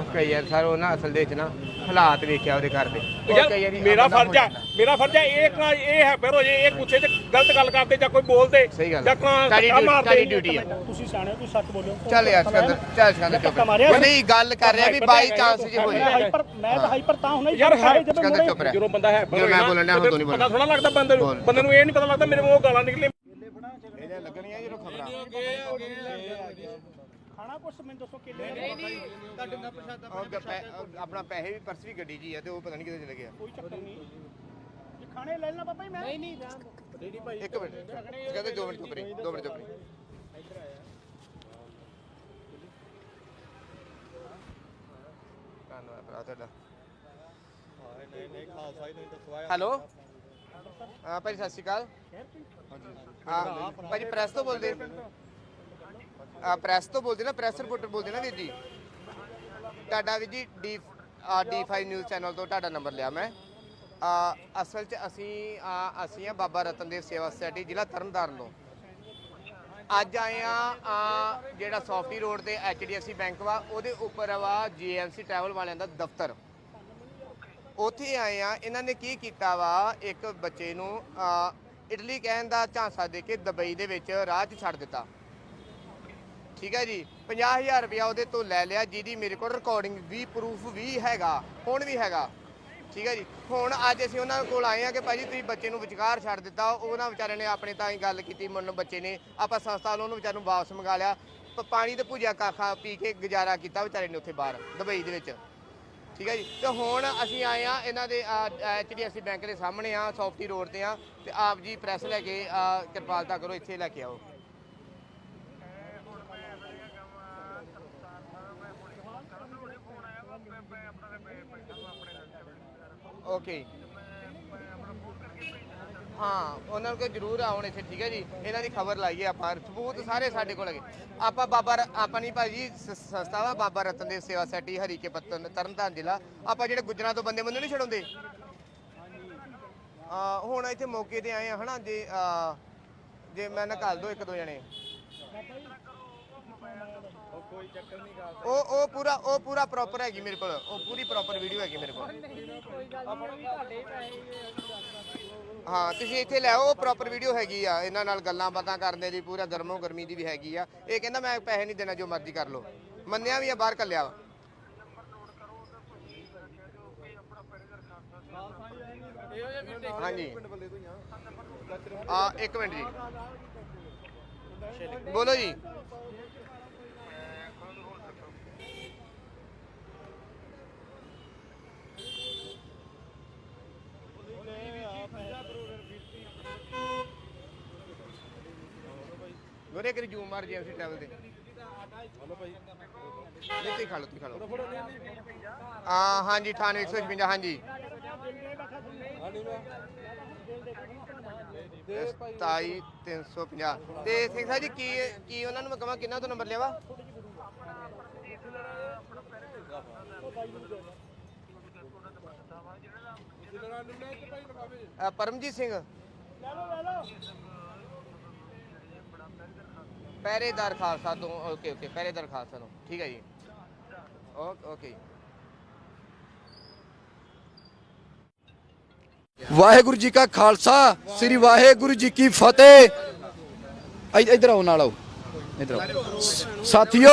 Speaker 1: ਓਕੇ ਯਾਰ ਸਰ ਉਹ ਨਾ ਅਸਲ ਦੇ ਵਿੱਚ ਨਾ ਹਾਲਾਤ ਵੇਖਿਆ ਉਹਦੇ ਘਰ ਦੇ।
Speaker 7: ਯਾਰ, ਮੇਰਾ ਫਰਜ਼ ਆ
Speaker 1: ਹੋ।
Speaker 7: ਮੇਰਾ ਫਰਜ਼ ਆ ਇਹ ਨਾ ਇਹ ਹੋ ਜੇ ਇਹ ਗੁੱਸੇ 'ਚ ਗਲਤ ਗੱਲ ਕਰਦੇ ਜਾਂ ਕੋਈ ਬੋਲਦੇ
Speaker 1: ਸਹੀ ਗੱਲ
Speaker 7: ਜਾਂ ਕਾਂ
Speaker 1: ਡਿਊਟੀ
Speaker 7: ਮਾਰਦੇ
Speaker 1: ਡਿਊਟੀ
Speaker 6: ਤੁਸੀਂ ਸਿਆਣੇ ਹੋ, ਤੁਸੀਂ ਸੱਚ ਬੋਲਿਓ।
Speaker 1: ਚੱਲ ਯਾਰ ਸਿਕੰਦਰ ਚੱਲ ਸਿਕੰਦਰ ਚੁੱਪ
Speaker 6: ਧੱਕਾ ਮਾਰਿਆ?
Speaker 1: ਉਹ ਨਹੀਂ ਗੱਲ ਕਰ ਰਿਹਾ ਵੀ ਬਾਈ ਚਾਂਸ ਜੇ ਹੋ
Speaker 6: ਮੈਂ
Speaker 1: ਜਾਏ
Speaker 6: ਹਾਈਪਰ ਮੈਂ ਤਾਂ ਹਾਈਪਰ ਤਾਂ ਹੁਣਾ
Speaker 7: ਯਾਰ ਹਾਈ-
Speaker 6: ਜਦੋਂ
Speaker 1: ਸਿਕੰਦਰ ਚੁੱਪ ਰਹਿ।
Speaker 7: ਜਦੋਂ ਬੰਦਾ ਹੈ
Speaker 1: ਜਦੋਂ ਮੈਂ ਬੋਲਣ ਡਿਆ, ਉਦੋਂ ਨਹੀਂ
Speaker 7: ਪਤਾ ਥੋੜਾ ਲੱਗਦਾ ਬੰਦੇ ਨੂੰ।
Speaker 1: ਬੋਲ।
Speaker 7: ਬੰਦੇ ਨੂੰ ਇਹ ਨਹੀਂ ਪਤਾ ਲੱਗਦਾ ਮੇਰੇ ਮੂੰਹੋਂ ਗਾਲਾਂ ਨਿਕਲੇ
Speaker 6: ਖਾਣਾ ਕੁਛ ਮੈਨੂੰ ਦੱਸੋ ਕਿੰਨੇ ਨਹੀਂ ਨਹੀਂ
Speaker 1: ਆਪਣਾ ਪੈਸੇ ਵੀ ਪਰਸ ਵੀ ਗੱਡੀ 'ਚ ਹੀ ਆ ਤੇ ਉਹ ਪਤਾ ਨਹੀਂ ਕਿੱਥੇ ਚਲੇ ਗਿਆ।
Speaker 6: ਕੋਈ ਚੱਕਰ ਨਹੀਂ। ਜੇ ਖਾਣੇ ਲੈ ਲੈਣਾ ਪਾਪਾ ਜੀ ਮੈਂ? ਨਹੀਂ ਨਹੀਂ
Speaker 1: ਇੱਕ ਮਿੰਟ। ਕਹਿੰਦੇ 2 ਮਿੰਟ ਚੁੱਪ ਰਹੀ 2 ਮਿੰਟ ਚੁੱਪ ਰਹੀ। ਧੰਨਵਾਦ ਭਰਾ ਤੁਹਾਡਾ। ਹੈਲੋ? ਹਾਂ ਭਾਈ ਸਤਿ ਸ਼੍ਰੀ ਅਕਾਲ। ਹਾਂ। ਭਾਜੀ ਪ੍ਰੈਸ ਤੋਂ ਬੋਲਦੇ। ਪ੍ਰੈਸ ਤੋਂ ਬੋਲਦੇ ਨਾ ਪ੍ਰੈਸ ਰਿਪੋਰਟਰ ਬੋਲਦੇ ਨਾ ਵੀਰ ਜੀ। ਤੁਹਾਡਾ ਵੀਰ ਜੀ ਡੀ ਡੀ5 ਨਿਊਜ਼ ਚੈਨਲ ਤੋਂ ਤੁਹਾਡਾ ਨੰਬਰ ਲਿਆ ਮੈਂ। ਆ, ਅਸਲ 'ਚ ਅਸੀਂ ਆ, ਅਸੀਂ ਆ ਬਾਬਾ ਰਤਨਦੇਵ ਸੇਵਾ ਸੁਸਾਇਟੀ ਜ਼ਿਲ੍ਹਾ ਤਰਨਤਾਰਨ ਤੋਂ। ਅੱਜ ਆਏ ਆ ਆ, ਜਿਹੜਾ ਸੌਫਟੀ ਰੋਡ ਤੇ ਐਚਡੀਐਫਸੀ ਬੈਂਕ ਵਾ ਉਹਦੇ ਉੱਪਰ ਵਾ ਜੀਐਮਸੀ ਟਰੈਵਲ ਵਾਲਿਆਂ ਦਾ ਦਫ਼ਤਰ। ਉੱਥੇ ਆਏ ਆ ਇਹਨਾਂ ਨੇ ਕੀ ਕੀਤਾ ਵਾ ਇੱਕ ਬੱਚੇ ਨੂੰ ਆ, ਇਟਲੀ ਕਹਿਣ ਦਾ ਝਾਂਸਾ ਦੇ ਕੇ ਦੁਬਈ ਦੇ ਵਿੱਚ ਰਾਹ 'ਚ ਛੱਡ ਦਿੱਤਾ। ਠੀਕ ਹੈ ਜੀ 50000 ਰੁਪਇਆ ਉਹਦੇ ਤੋਂ ਲੈ ਲਿਆ, ਜਿਹਦੀ ਮੇਰੇ ਕੋਲ ਰਿਕਾਰਡਿੰਗ ਵੀ ਪ੍ਰੂਫ ਵੀ ਹੈਗਾ, ਹੁਣ ਵੀ ਹੈਗਾ। ਠੀਕ ਹੈ ਜੀ, ਹੁਣ ਅੱਜ ਅਸੀਂ ਉਹਨਾਂ ਕੋਲ ਆਏ ਆ ਕਿ ਭਾਜੀ ਤੁਸੀਂ ਬੱਚੇ ਨੂੰ ਵਿਚਕਾਰ ਛੱਡ ਦਿੱਤਾ, ਉਹਨਾਂ ਵਿਚਾਰੇ ਨੇ ਆਪਣੇ ਤਾਂ ਹੀ ਗੱਲ ਕੀਤੀ, ਮਨ ਬੱਚੇ ਨੇ, ਆਪਾਂ ਸੰਸਥਾ ਵੱਲੋਂ ਉਹਨੂੰ ਵਿਚਾਰੇ ਨੂੰ ਵਾਪਸ ਮੰਗਾ ਲਿਆ, ਪ- ਪਾਣੀ ਤੇ ਭੁਜਿਆ ਕਾਖਾ ਪੀ ਕੇ ਗੁਜ਼ਾਰਾ ਕੀਤਾ ਵਿਚਾਰੇ ਨੇ ਉੱਥੇ ਬਾਹਰ, ਦੁਬਈ ਦੇ ਵਿੱਚ। ਠੀਕ ਹੈ ਜੀ, ਤੇ ਹੁਣ ਅਸੀਂ ਆਏ ਆ ਇਹਨਾਂ ਦੇ ਐਚਡੀਐਫਸੀ ਬੈਂਕ ਦੇ ਸਾਹਮਣੇ ਆ ਸੌਫਟੀ ਰੋਡ ਤੇ ਆ ਤੇ ਆਪ ਜੀ ਪ੍ਰੈਸ ਲੈ ਕੇ ਕਿਰਪਾਲਤਾ ਕਰੋ, ਇੱਥੇ ਲੈ ਕੇ ਆਓ। ਓਕੇ ਹਾਂ, ਉਹਨਾਂ ਨੂੰ ਜਰੂਰ ਆਉਣ ਇੱਥੇ, ਠੀਕ ਹੈ ਜੀ। ਇਹਨਾਂ ਦੀ ਖਬਰ ਲਾਈਏ ਆਪਾਂ। ਸਬੂਤ ਸਾਰੇ ਸਾਡੇ ਕੋਲ ਹੈਗੇ। ਆਪਾਂ ਬਾਬਾ ਆਪਾਂ ਨਹੀਂ ਭਾਜੀ ਜੀ ਸੰਸਥਾ ਵਾ, ਬਾਬਾ ਰਤਨ ਦੇਵ ਸੇਵਾ ਸੈਟੀ, ਹਰੀਕੇ ਪੱਤਨ, ਤਰਨਤਾਰਨ ਜ਼ਿਲ੍ਹਾ। ਆਪਾਂ ਜਿਹੜੇ ਗੁੱਜਰਾਂ ਤੋਂ ਬੰਦੇ ਬੰਦੇ ਨਹੀਂ ਛਡਾਉਂਦੇ। ਆ, ਹੁਣ ਇੱਥੇ ਮੌਕੇ ਤੇ ਆਏ ਆ, ਹਨਾ, ਜੇ ਜੇ ਮੈਂ ਨਾ ਘੱਲ ਦੋ ਇੱਕ ਦੋ ਜਣੇ। ਉਹ ਉਹ ਪੂਰਾ ਉਹ ਪੂਰਾ ਪ੍ਰੋਪਰ ਹੈਗੀ ਮੇਰੇ ਕੋਲ। ਉਹ ਪੂਰੀ ਪ੍ਰੋਪਰ ਵੀਡੀਓ ਹੈਗੀ ਮੇਰੇ ਕੋਲ। ਹਾਂ ਤੁਸੀਂ ਇੱਥੇ ਲੈ ਆਓ ਪ੍ਰੋਪਰ ਵੀਡੀਓ ਹੈਗੀ ਆ। ਇਹਨਾਂ ਨਾਲ ਗੱਲਾਂ ਬਾਤਾਂ ਕਰਨ ਦੀ ਪੂਰਾ ਗਰਮੋ ਗਰਮੀ ਦੀ ਵੀ ਹੈਗੀ ਆ। ਇਹ ਕਹਿੰਦਾ ਮੈਂ ਪੈਸੇ ਨਹੀਂ ਦੇਣਾ ਜੋ ਮਰਜ਼ੀ ਕਰ ਲਓ। ਮੰਨਿਆ ਵੀ ਆ ਬਾਹਰ ਕੱਲਿਆ ਵਾ। ਹਾਂਜੀ। ਆ ਇੱਕ ਮਿੰਟ ਜੀ। ਬੋਲੋ ਜੀ। ਗੋਰੇ ਕਰੀ ਜੂਮ ਮਾਰ ਜੀਐਮਸੀ ਟਰੈਵਲ ਤੇ। ਹਲੋ ਭਾਈ ਨਹੀਂ ਤੁਸੀਂ ਖਾ ਲਓ, ਤੁਸੀਂ ਖਾ ਲਓ। ਹਾਂ, ਹਾਂਜੀ 98 ਹਾਂਜੀ। ਤੇ 27350 ਤੇ ਸਿੰਘ ਸਾਹਿਬ ਜੀ, ਕੀ ਕੀ ਉਹਨਾਂ ਨੂੰ ਮੈਂ ਕਹਾਂ, ਕਿੰਨਾ ਤੋਂ ਨੰਬਰ ਲਿਆ ਵਾ? ਪਰਮਜੀਤ ਸਿੰਘ। ਪਹਿਰੇਦਾਰ ਖਾਲਸਾ ਤੋਂ ਓਕੇ ਓਕੇ ਪਹਿਰੇਦਾਰ ਖਾਲਸਾ ਤੋਂ, ਠੀਕ ਹੈ ਜੀ। ਓਕੇ ਓਕੇ
Speaker 2: ਵਾਹਿਗੁਰੂ ਜੀ ਕਾ ਖਾਲਸਾ, ਸ੍ਰੀ ਵਾਹਿਗੁਰੂ ਜੀ ਕੀ ਫਤਿਹ। ਇਧਰ ਇੱਧਰ ਆਓ, ਨਾਲ ਆਓ। ਸਾਥੀਓ,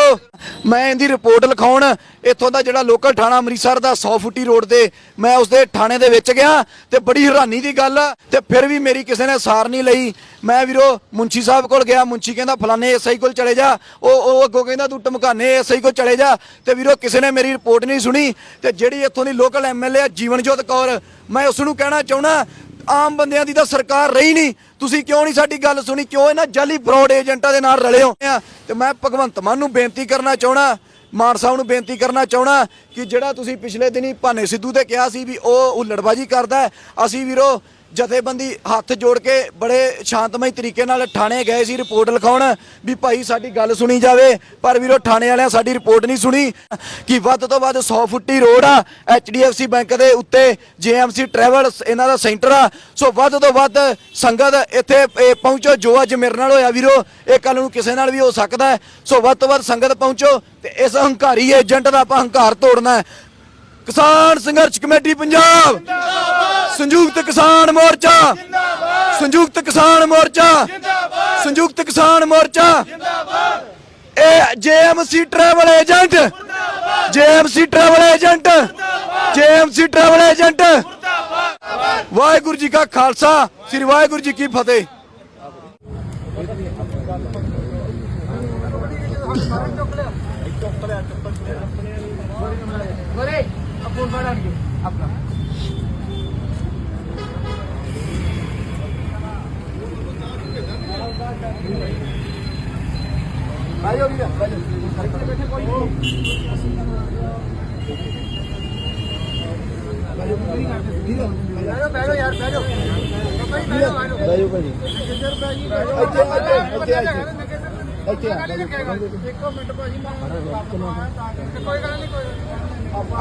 Speaker 2: ਮੈਂ ਇਹਦੀ ਰਿਪੋਰਟ ਲਿਖਾਉਣ। ਇੱਥੋਂ ਦਾ ਜਿਹੜਾ ਲੋਕਲ ਥਾਣਾ ਅੰਮ੍ਰਿਤਸਰ ਦਾ 100 ਫੁੱਟੀ ਰੋਡ ਤੇ ਮੈਂ ਉਸ ਦੇ ਥਾਣੇ ਦੇ ਵਿੱਚ ਗਿਆ ਤੇ ਬੜੀ ਹੈਰਾਨੀ ਦੀ ਗੱਲ ਆ ਤੇ ਫਿਰ ਵੀ ਮੇਰੀ ਕਿਸੇ ਨੇ ਸਾਰ ਨਹੀਂ ਲਈ। ਮੈਂ ਵੀਰੋ, ਮੁੰਸ਼ੀ ਸਾਹਿਬ ਕੋਲ ਗਿਆ, ਮੁੰਸ਼ੀ ਕਹਿੰਦਾ, ਫਲਾਣੇ ਐਸਆਈ ਕੋਲ ਚਲੇ ਜਾ। ਉਹ ਉਹ ਅੱਗੋਂ ਕਹਿੰਦਾ, ਤੂੰ ਟਮਕਾਨੇ ਐਸਆਈ ਕੋਲ ਚਲੇ ਜਾ। ਤੇ ਵੀਰੋ, ਕਿਸੇ ਨੇ ਮੇਰੀ ਰਿਪੋਰਟ ਨਹੀਂ ਸੁਣੀ। ਤੇ ਜਿਹੜੀ ਇੱਥੋਂ ਦੀ ਲੋਕਲ ਐਮਐਲਏ ਆ ਜੀਵਨਜੋਤ ਕੌਰ, ਮੈਂ ਉਸ ਨੂੰ ਕਹਿਣਾ ਚਾਹੁੰਦਾ ਆਮ ਬੰਦਿਆਂ ਦੀ ਤਾਂ ਸਰਕਾਰ ਰਹੀ ਨਹੀਂ। ਤੁਸੀਂ ਕਿਉਂ ਨਹੀਂ ਸਾਡੀ ਗੱਲ ਸੁਣੀ? ਕਿਉਂ ਇਹਨਾਂ ਜਾਲੀ ਫਰਾਡ ਏਜੰਟਾਂ ਦੇ ਨਾਲ ਰਲੇ ਹੋ? ਆ ਤੇ ਮੈਂ ਭਗਵੰਤ ਮਾਨ ਨੂੰ ਬੇਨਤੀ ਕਰਨਾ ਚਾਹਣਾ ਮਾਨ ਸਾਹਿਬ ਨੂੰ ਬੇਨਤੀ ਕਰਨਾ ਚਾਹਣਾ ਕਿ ਜਿਹੜਾ ਤੁਸੀਂ ਪਿਛਲੇ ਦਿਨੀ ਭਾਨੇ ਸਿੱਧੂ ਤੇ ਕਿਹਾ ਸੀ ਵੀ ਉਹ ਹੁੱਲੜਬਾਜੀ ਕਰਦਾ ਅਸੀਂ ਵੀਰੋ ਜਥੇਬੰਦੀ ਹੱਥ ਜੋੜ ਕੇ ਬੜੇ ਸ਼ਾਂਤਮਈ ਤਰੀਕੇ ਨਾਲ ਥਾਣੇ ਗਏ ਸੀ ਰਿਪੋਰਟ ਲਿਖਾਉਣ ਵੀ ਭਾਈ ਸਾਡੀ ਗੱਲ ਸੁਣੀ ਜਾਵੇ, ਪਰ ਵੀਰੋ ਥਾਣੇ ਵਾਲਿਆਂ ਸਾਡੀ ਰਿਪੋਰਟ ਨਹੀਂ ਸੁਣੀ। ਕਿ ਵੱਧ ਤੋਂ ਵੱਧ 100 ਫੁੱਟੀ ਰੋਡ ਆ HDFC ਬੈਂਕ ਦੇ ਉੱਤੇ JMC ਟਰੈਵਲਸ ਇਹਨਾਂ ਦਾ ਸੈਂਟਰ ਆ। ਸੋ ਵੱਧ ਤੋਂ ਵੱਧ ਸੰਗਤ ਇੱਥੇ ਪਹੁੰਚੋ, ਜੋ ਅੱਜ ਮੇਰੇ ਨਾਲ ਹੋਇਆ ਵੀਰੋ, ਇਹ ਕੱਲ ਨੂੰ ਕਿਸੇ ਨਾਲ ਵੀ ਹੋ ਸਕਦਾ ਹੈ। ਸੋ ਵੱਧ ਤੋਂ ਵੱਧ ਸੰਗਤ ਪਹੁੰਚੋ ਤੇ ਇਸ ਹੰਕਾਰੀ ਏਜੰਟ ਦਾ ਆਪਾਂ ਹੰਕਾਰ ਤੋੜਨਾ ਹੈ। ਕਿਸਾਨ ਸੰਘਰਸ਼ ਕਮੇਟੀ ਪੰਜਾਬ! ਸੰਯੁਕਤ ਕਿਸਾਨ ਮੋਰਚਾ। ਸੰਯੁਕਤ ਕਿਸਾਨ ਮੋਰਚਾ। ਸੰਯੁਕਤ ਕਿਸਾਨ ਮੋਰਚਾ। ਇਹ JMC travel agent JMC travel agent JMC travel agent Waheguru ji ਕਾ ਖਾਲਸਾ। ਸ੍ਰੀ ਵਾਹਿਗੁਰੂ ਜੀ ਕੀ ਫਤਿਹ।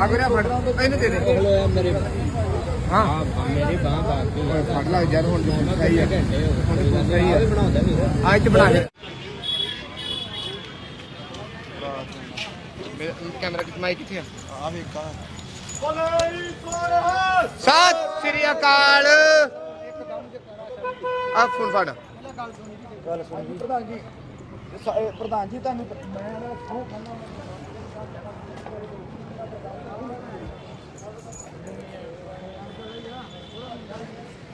Speaker 1: ਅਗਰ ਫੜ ਇਹਨੂੰ ਦੇ ਦੇ ਹਾਂ। ਮੇਰੀ ਬਾਹ ਬਾਕੀ ਫੜ ਲੱਗ ਯਾਰ ਹੁਣ ਸਹੀ ਹੈ ਹੁਣ ਸਹੀ ਹੈ ਅੱਜ ਚ ਬਣਾ ਦੇ। ਮੇਰਾ ਕੈਮਰਾ ਕਿੱਥੇ ਮਾਈਕ ਕਿੱਥੇ ਆ? ਆ ਵੇਖਾ। ਸਤਿ ਸ੍ਰੀ ਅਕਾਲ। ਆ ਫੋਨ ਫੜ।
Speaker 2: ਪ੍ਰਧਾਨ ਜੀ ਪ੍ਰਧਾਨ ਜੀ ਤੁਹਾਨੂੰ ਮੈਂ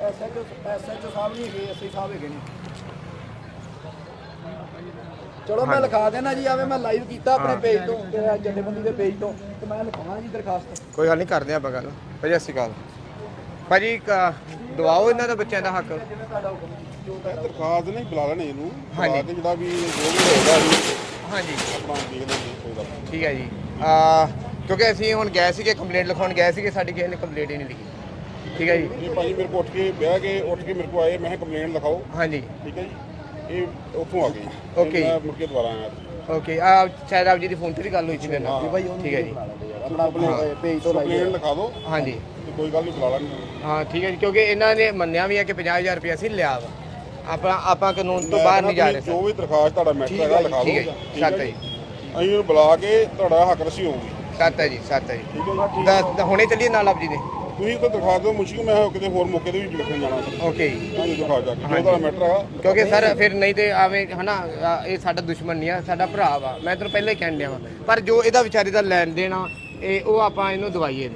Speaker 2: ਐਸਐਚਓ ਐਸਐਚਓ ਸਾਹਿਬ ਨਹੀਂ ਹੈਗੇ ਐਸਆਈ ਸਾਹਿਬ ਹੈਗੇ ਨੇ ਚਲੋ ਮੈਂ ਲਿਖਾ ਦੇਣਾ ਜੀ ਆਵੇ ਮੈਂ ਲਾਈਵ ਕੀਤਾ ਆਪਣੇ ਪੇਜ ਤੋਂ ਤੇ ਜਥੇਬੰਦੀ ਦੇ ਪੇਜ ਤੋਂ ਤੇ ਮੈਂ ਲਿਖਾਉਣਾ ਜੀ ਦਰਖਾਸਤ।
Speaker 1: ਕੋਈ ਗੱਲ ਨਹੀਂ ਕਰਦੇ ਆਪਾਂ ਗੱਲ। ਭਾਜੀ ਸਤਿ ਸ਼੍ਰੀ ਅਕਾਲ। ਭਾਜੀ ਦਵਾਓ ਇਹਨਾਂ ਦਾ ਬੱਚਿਆਂ ਦਾ ਹੱਕ।
Speaker 8: ਦਰਖਾਸਤ ਨਹੀਂ ਬੁਲਾ ਲੈਣੇ ਇਹਨੂੰ।
Speaker 1: ਹਾਂਜੀ।
Speaker 8: ਬੁਲਾ ਕੇ ਜਿਹੜਾ ਵੀ ਜੋ ਵੀ ਹੋਏਗਾ ਜੀ
Speaker 1: ਹਾਂਜੀ।
Speaker 8: ਆਪਣਾ ਦੇਖਦੇ ਹਾਂ ਕੋਈ ਗੱਲ ਨਹੀਂ।
Speaker 1: ਠੀਕ ਹੈ ਜੀ। ਆ ਕਿਉਂਕਿ ਅਸੀਂ ਹੁਣ ਗਏ ਸੀਗੇ ਕੰਪਲੇਂਟ ਲਿਖਾਉਣ ਗਏ ਸੀਗੇ ਸਾਡੀ ਕਿਸੇ ਨੇ ਕੰਪਲੇਂਟ ਹੀ ਨਹੀਂ ਲਿਖੀ। ਠੀਕ ਹੈ ਜੀ।
Speaker 8: ਇਹ ਭਾਜੀ ਮੇਰੇ ਕੋਲ ਉੱਠ ਕੇ ਬਹਿ ਕੇ ਉੱਠ ਕੇ ਮੇਰੇ ਕੋਲ ਆਏ ਮੈਂ ਕੰਪਲੇਂਟ ਲਿਖਾਓ।
Speaker 1: ਹਾਂਜੀ।
Speaker 8: ਠੀਕ ਹੈ ਜੀ। ਇਹ ਉੱਥੋਂ ਆ ਗਈ
Speaker 1: Okay।
Speaker 8: ਮੈਂ ਮੁੜ ਕੇ ਦੁਬਾਰਾ ਆਇਆ।
Speaker 1: ਓਕੇ ਆ ਸ਼ਾਇਦ ਆਪ ਜੀ ਦੀ ਫੋਨ ਤੇ ਵੀ ਗੱਲ ਹੋਈ ਸੀ ਮੇਰੇ ਨਾਲ। ਠੀਕ ਹੈ ਜੀ।
Speaker 2: ਆਪਣਾ ਆਪਣੇ ਪੇਜ ਤੋਂ ਲਾਈਵ
Speaker 8: ਕੰਪਲੇਂਟ ਲਿਖਾ ਦਿਓ।
Speaker 1: ਹਾਂਜੀ।
Speaker 8: ਤੇ ਕੋਈ ਗੱਲ ਨਹੀਂ ਬੁਲਾ ਲੈਣੇ
Speaker 1: ਹਾਂ ਠੀਕ ਹੈ ਜੀ। ਕਿਉਂਕਿ ਇਹਨਾਂ ਨੇ ਮੰਨਿਆ ਵੀ ਹੈ ਕਿ 50000 ਰੁਪਏ ਅਸੀਂ ਲਿਆ ਵਾ। ਆਪਾਂ ਆਪਾਂ ਕਾਨੂੰਨ ਤੋਂ ਬਾਹਰ ਨਹੀਂ ਜਾ ਰਹੇ
Speaker 8: ਜੋ
Speaker 1: ਸਰ।
Speaker 8: ਵੀ ਦਰਖਾਸਤ ਤੁਹਾਡਾ ਮੈਟਰ ਹੈਗਾ ਲਿਖਾ
Speaker 1: ਠੀਕ ਹੈ
Speaker 8: ਦਿਓ
Speaker 1: ਜੀ, ਸੱਤ ਹੈ ਜੀ।
Speaker 8: ਅਸੀਂ ਇਹਨੂੰ ਬੁਲਾ ਕੇ ਤੁਹਾਡਾ ਹੱਕ ਰਸੀ ਹੋਊਗੀ।
Speaker 1: ਸੱਤ ਹੈ ਜੀ ਸੱਤ ਹੈ ਜੀ।
Speaker 8: ਠੀਕ ਹੈ ਜੀ।
Speaker 1: ਤਾਂ ਤਾਂ ਹੁਣੇ ਚੱਲੀਏ ਨਾਲ ਆਪ ਜੀ ਦੇ।
Speaker 8: ਤੁਸੀਂ ਤਾਂ ਦਰਖਾਸਤ ਦਿਓ ਮੁਸ਼ਕਿਲ ਮੈਂ ਕਿਤੇ ਹੋਰ ਮੌਕੇ ਤੇ ਵੀ ਲਿਖਣ ਜਾਣਾ।
Speaker 1: ਓਕੇ ਜੀ
Speaker 8: ਹਾਂਜੀ ਦਰਖਾਸਤ ਜਾ ਕੇ ਤੁਹਾਡਾ ਮੈਟਰ ਹੈਗਾ
Speaker 1: ਕਿਉਂਕਿ ਸਰ ਫਿਰ ਨਹੀਂ ਤੇ ਆਵੇਂ ਹਨਾ ਆ, ਇਹ ਸਾਡਾ ਦੁਸ਼ਮਣ ਨਹੀਂ ਆ ਸਾਡਾ ਭਰਾ ਵਾ। ਮੈਂ ਤੈਨੂੰ ਪਹਿਲਾਂ ਹੀ ਕਹਿਣ ਡਿਆ ਵਾ। ਪਰ ਜੋ ਇਹਦਾ ਵਿਚਾਰੇ ਦਾ ਲੈਣ ਦੇਣ ਆ ਇਹ ਉਹ ਆਪਾਂ ਇਹਨੂੰ ਦਵਾਈਏ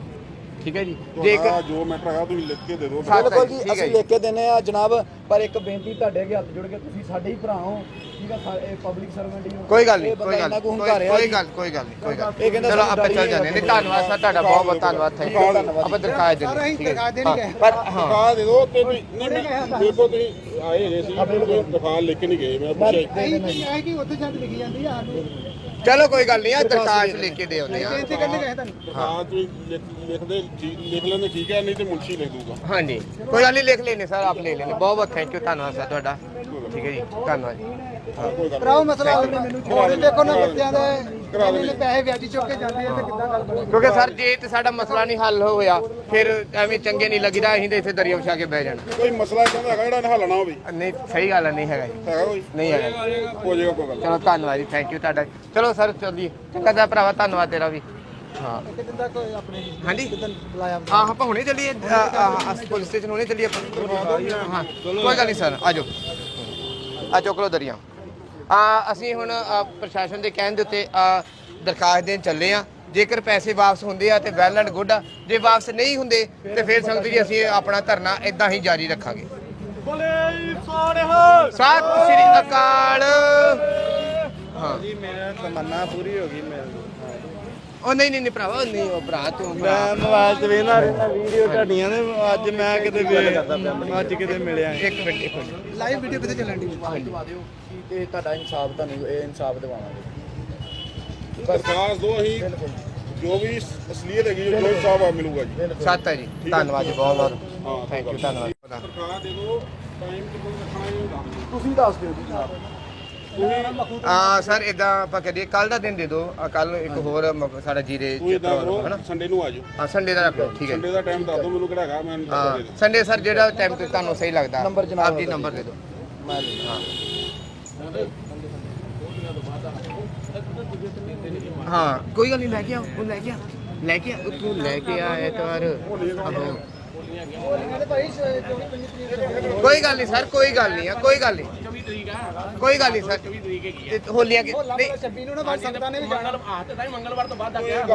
Speaker 1: ਠੀਕ ਹੈ ਜੀ? ਜੇ ਇੱਕ
Speaker 8: ਤੁਹਾਡਾ ਜੋ ਮੈਟਰ ਹੈਗਾ ਤੁਸੀਂ ਲਿਖ ਕੇ ਦੇ ਦਿਓ।
Speaker 2: ਬਿਲਕੁਲ ਜੀ ਅਸੀਂ। ਲਿਖ ਕੇ ਦਿੰਨੇ ਆ ਜਨਾਬ ਪਰ ਇੱਕ ਬੇਨਤੀ ਤੁਹਾਡੇ ਅੱਗੇ ਹੱਥ ਜੋੜ ਕੇ ਤੁਸੀਂ ਸਾਡੇ ਹੀ ਭਰਾ ਹੋ ਠੀਕ ਆ ਇਹ ਪਬਲਿਕ ਸਰਵੈਂਟ ਹੀ ਹੋ।
Speaker 1: ਕੋਈ ਗੱਲ ਨਹੀਂ ਕੋਈ ਗੱਲ ਕੋਈ। ਗੱਲ ਕੋਈ ਗੱਲ ਨਹੀਂ ਕੋਈ ਗੱਲ
Speaker 2: ਇਹ ਕਹਿੰਦਾ
Speaker 1: ਚਲੋ ਆਪਾਂ ਚੱਲ ਜਾਂਦੇ
Speaker 2: ਨਹੀਂ
Speaker 1: ਨਹੀਂ ਧੰਨਵਾਦ ਸਰ ਤੁਹਾਡਾ ਬਹੁਤ ਬਹੁਤ ਧੰਨਵਾਦ। ਥੈਂਕ ਯੂ ਆਪਾਂ ਦਰਖਾਸਤ ਦੇ
Speaker 3: ਅਸੀਂ
Speaker 1: ਠੀਕ ਹੈ।
Speaker 3: ਦਰਖਾਸਤ ਦੇਣ।
Speaker 1: ਪਰ ਹਾਂ।
Speaker 8: ਦਿਖਾ ਦੇ ਦਿਓ ਤੇ ਨਹੀਂ ਕੋਲ ਤੁਸੀਂ ਆਏ ਹੈਗੇ ਸੀ ਦਿਖਾ ਲਿਖ ਕੇ ਨਹੀਂ ਗਏ ਮੈਂ ਪੁੱਛਿਆ
Speaker 3: ਕਿ ਉੱਥੇ ਸ਼ਾਇਦ ਲਿਖੀ ਜਾਂਦੀ ਆ ਸਾਨੂੰ।
Speaker 1: ਚਲੋ ਕੋਈ ਗੱਲ ਨਹੀਂ ਆ ਦਰਖਾਸਤ ਲਿਖ ਕੇ ਦੇ ਆਉਂਦੇ ਆ
Speaker 3: ਬੇਨਤੀ ਕਰਨੀ ਕਹੇ ਤੁਹਾਨੂੰ
Speaker 8: ਹਾਂ। ਤੁਸੀਂ ਲਿਖ- ਲਿਖਦੇ ਠੀਕ- ਲਿਖ ਲੈਂਦੇ ਠੀਕ ਹੈ ਨਹੀਂ ਤੇ ਮੁਨਸ਼ੀ ਲਿਖ ਦੂਗਾ।
Speaker 1: ਹਾਂਜੀ। ਕੋਈ ਗੱਲ ਨਹੀਂ ਲਿਖ ਲੈਣੇ ਸਰ ਆਪ ਲੈ ਲੈਣੇ ਬਹੁਤ ਬਹੁਤ ਥੈਂਕ ਯੂ ਧੰਨਵਾਦ ਸਰ ਤੁਹਾਡਾ। ਠੀਕ ਹੈ ਜੀ। ਧੰਨਵਾਦ ਜੀ।
Speaker 3: ਕਰਾਓ ਮਸਲਾ ਹੱਲ ਮੈਨੂੰ ਹੋਰ ਦੇਖੋ ਨਾ ਬੱਚਿਆਂ ਦੇ ਇਹਨਾਂ ਨੇ ਪੈਸੇ ਵਿਆਜੀ ਚੁੱਕ ਕੇ ਜਾਂਦੇ ਆ ਤੇ ਕਿੱਦਾਂ ਗੱਲ ਬਣੇਗੀ
Speaker 1: ਕਿਉਂਕਿ ਸਰ ਜੇ ਤੇ ਸਾਡਾ ਮਸਲਾ ਨਹੀਂ ਹੱਲ ਹੋਇਆ ਫਿਰ ਐਵੇਂ ਚੰਗੇ ਨਹੀਂ ਲੱਗਦਾ ਅਸੀਂ ਤੇ ਇੱਥੇ ਦਰਿਆ ਵਿਛਾ ਕੇ ਬਹਿ ਜਾਣਾ।
Speaker 8: ਕੋਈ ਮਸਲਾ ਕਹਿੰਦਾ ਹੈਗਾ ਜਿਹੜਾ ਨਾ ਹੱਲਣਾ ਹੋਵੇ?
Speaker 1: ਨਹੀਂ ਸਹੀ ਗੱਲ ਹੈ, ਨਹੀਂ ਹੈਗਾ ਜੀ।
Speaker 8: ਹੈਗਾ ਕੋਈ?
Speaker 1: ਨਹੀਂ ਹੈਗਾ। ਜੀ।
Speaker 8: ਹੋ ਜਾਏਗਾ ਕੋਈ ਗੱਲ
Speaker 1: ਚਲੋ ਧੰਨਵਾਦ ਜੀ ਥੈਂਕ ਯੂ ਤੁਹਾਡਾ। ਚਲੋ ਸਰ ਚੱਲੀਏ। ਚੰਗਾ ਦਾ ਭਰਾਵਾ ਧੰਨਵਾਦ ਤੇਰਾ ਵੀ। ਹਾਂ।
Speaker 3: ਇੱਕ ਦਿਨ ਦਾ ਕੋਈ ਆਪਣੇ
Speaker 1: ਹਾਂਜੀ?
Speaker 3: ਕਿਦਾਂ ਬੁਲਾਇਆ
Speaker 1: ਹਾਂ ਆਪਾਂ ਹੁਣੇ ਚੱਲੀਏ। ਪੁਲਿਸ ਸਟੇਸ਼ਨ ਹੁਣੇ ਚੱਲੀਏ ਆਪਾਂ। ਹਾਂ। ਕੋਈ ਗੱਲ ਨਹੀਂ ਸਰ ਆਜੋ। ਆ ਚੁੱਕ ਲਓ ਦਰਿਆ। ਆ ਅਸੀਂ ਹੁਣ ਅ, ਪ੍ਰਸ਼ਾਸਨ ਦੇ ਕਹਿਣ ਦੇ ਉੱਤੇ ਅ, ਦਰਖਾਸਤ ਦੇਣ ਚੱਲੇ ਆ। ਜੇਕਰ ਪੈਸੇ ਵਾਪਸ ਹੁੰਦੇ ਆ ਤੇ ਵੈਲ ਐਂਡ ਗੁੱਡ ਆ। ਜੇ ਵਾਪਸ ਨਹੀਂ ਹੁੰਦੇ ਤੇ ਫਿਰ ਸੰਗਤ ਜੀ ਅਸੀਂ ਆਪਣਾ ਧਰਨਾ ਇਦਾਂ ਹੀ ਜਾਰੀ ਰੱਖਾਂਗੇ। ਸਤਿ ਸ੍ਰੀ ਅਕਾਲ। ਹਾਂ
Speaker 3: ਜੀ ਮੇਰਾ ਤਮੰਨਾ ਪੂਰੀ ਹੋ ਗਈ ਮੈਂ
Speaker 1: ਉਹ ਨਹੀਂ ਨਹੀਂ ਨਹੀਂ ਭਰਾਵਾ ਉਹ ਨਹੀਂ ਉਹ ਭਰਾ ਤੂੰ ਭਰਾ।
Speaker 9: ਮੈਂ ਮੋਬਾਈਲ 'ਚ ਵੇਖਦਾ ਰਹਿੰਦਾ ਵੀਡੀਓ ਤੁਹਾਡੀਆਂ ਨੇ ਅੱਜ ਮੈਂ ਕਿਤੇ ਵੇ ਅੱਜ ਕਿਤੇ ਮਿਲਿਆ
Speaker 1: ਇੱਕ ਮਿੰਟ ਇੱਕ ਮਿੰਟ।
Speaker 3: ਲਾਈਵ ਵੀਡੀਓ ਕਿੱਥੇ ਚੱਲਣ ਦੀ
Speaker 2: ਦਵਾ ਦਿਓ ਕਿ ਇਹ ਤੁਹਾਡਾ ਇਨਸਾਫ ਤੁਹਾਨੂੰ ਇਹ ਇਨਸਾਫ ਦਿਵਾਵਾਂਗੇ।
Speaker 8: ਦਰਖਾਸਤ ਦੋ ਅਸੀਂ ਜੋ ਵੀ ਅਸਲੀਅਤ ਹੈਗੀ ਜੋ ਸਾਹਿਬ ਆ ਮਿਲੂਗਾ ਜੀ।
Speaker 1: ਸੱਤ ਹੈ ਜੀ। ਧੰਨਵਾਦ ਜੀ ਬਹੁਤ ਬਹੁਤ।
Speaker 8: ਹਾਂ
Speaker 1: ਥੈਂਕ ਯੂ ਧੰਨਵਾਦ।
Speaker 8: ਦਰਖਾਸਤ ਦੇ ਦਿਓ ਟਾਈਮ ਕਿਦੋਂ ਰੱਖਣਾ ਇਹ ਦੱਸ ਦਿਓ
Speaker 2: ਤੁਸੀਂ ਦੱਸ ਦਿਓ ਜੀ ਜਨਾਬ।
Speaker 1: ਆ ਸਰ ਇਦਾਂ ਆਪਾਂ ਕਰੀਏ ਕੱਲ ਦਾ ਦਿਨ ਦੇ ਦਿਓ। ਕੱਲ ਇੱਕ ਹੋਰ ਮ- ਸਾਡਾ ਜੀਰੇ
Speaker 8: ਇਦਾਂ ਕਰੋ
Speaker 1: ਹਨਾ?
Speaker 8: ਸੰਡੇ ਨੂੰ ਆ ਜਾਓ
Speaker 1: ਹਾਂ ਸੰਡੇ ਦਾ ਰੱਖ ਲਓ ਠੀਕ ਹੈ।
Speaker 8: ਸੰਡੇ ਦਾ ਟਾਈਮ ਦੱਸ ਦਿਓ ਮੈਨੂੰ ਕਿਹੜਾ ਹੈਗਾ ਮੈਂ ਦੱਸ
Speaker 1: ਹਾਂ
Speaker 8: ਦੇ
Speaker 1: ਸੰਡੇ ਸਰ ਜਿਹੜਾ ਟਾਈਮ ਤੇ ਤੁਹਾਨੂੰ ਸਹੀ ਲੱਗਦਾ
Speaker 2: ਨੰਬਰ ਜਨਾਬ
Speaker 1: ਆਪਦੀ ਨੰਬਰ ਦੇ ਦਿਓ। ਹਾਂ ਕੋਈ ਗੱਲ ਨਹੀਂ ਲੈ ਕੇ ਆ ਉਹ ਲੈ ਕੇ ਆ। ਲੈ ਕੇ ਆ ਉਹ ਤੂੰ ਲੈ ਕੇ ਆ ਐਤਵਾਰ। ਆਹੋ। ਕੋਈ ਗੱਲ ਨਹੀਂ ਸਰ ਕੋਈ ਗੱਲ ਨਹੀਂ ਆ ਕੋਈ ਗੱਲ ਨਹੀਂ। ਕੋਈ ਗੱਲ ਨਹੀਂ ਸਰ। ਤੇ ਹੋਲੀਆਂ ਕਿ ਨਹੀਂ।
Speaker 3: 26 ਨੂੰ ਨਾ ਬਸ ਸੰਗਤਾਂ ਨੇ ਵੀ ਜਾਣਾ।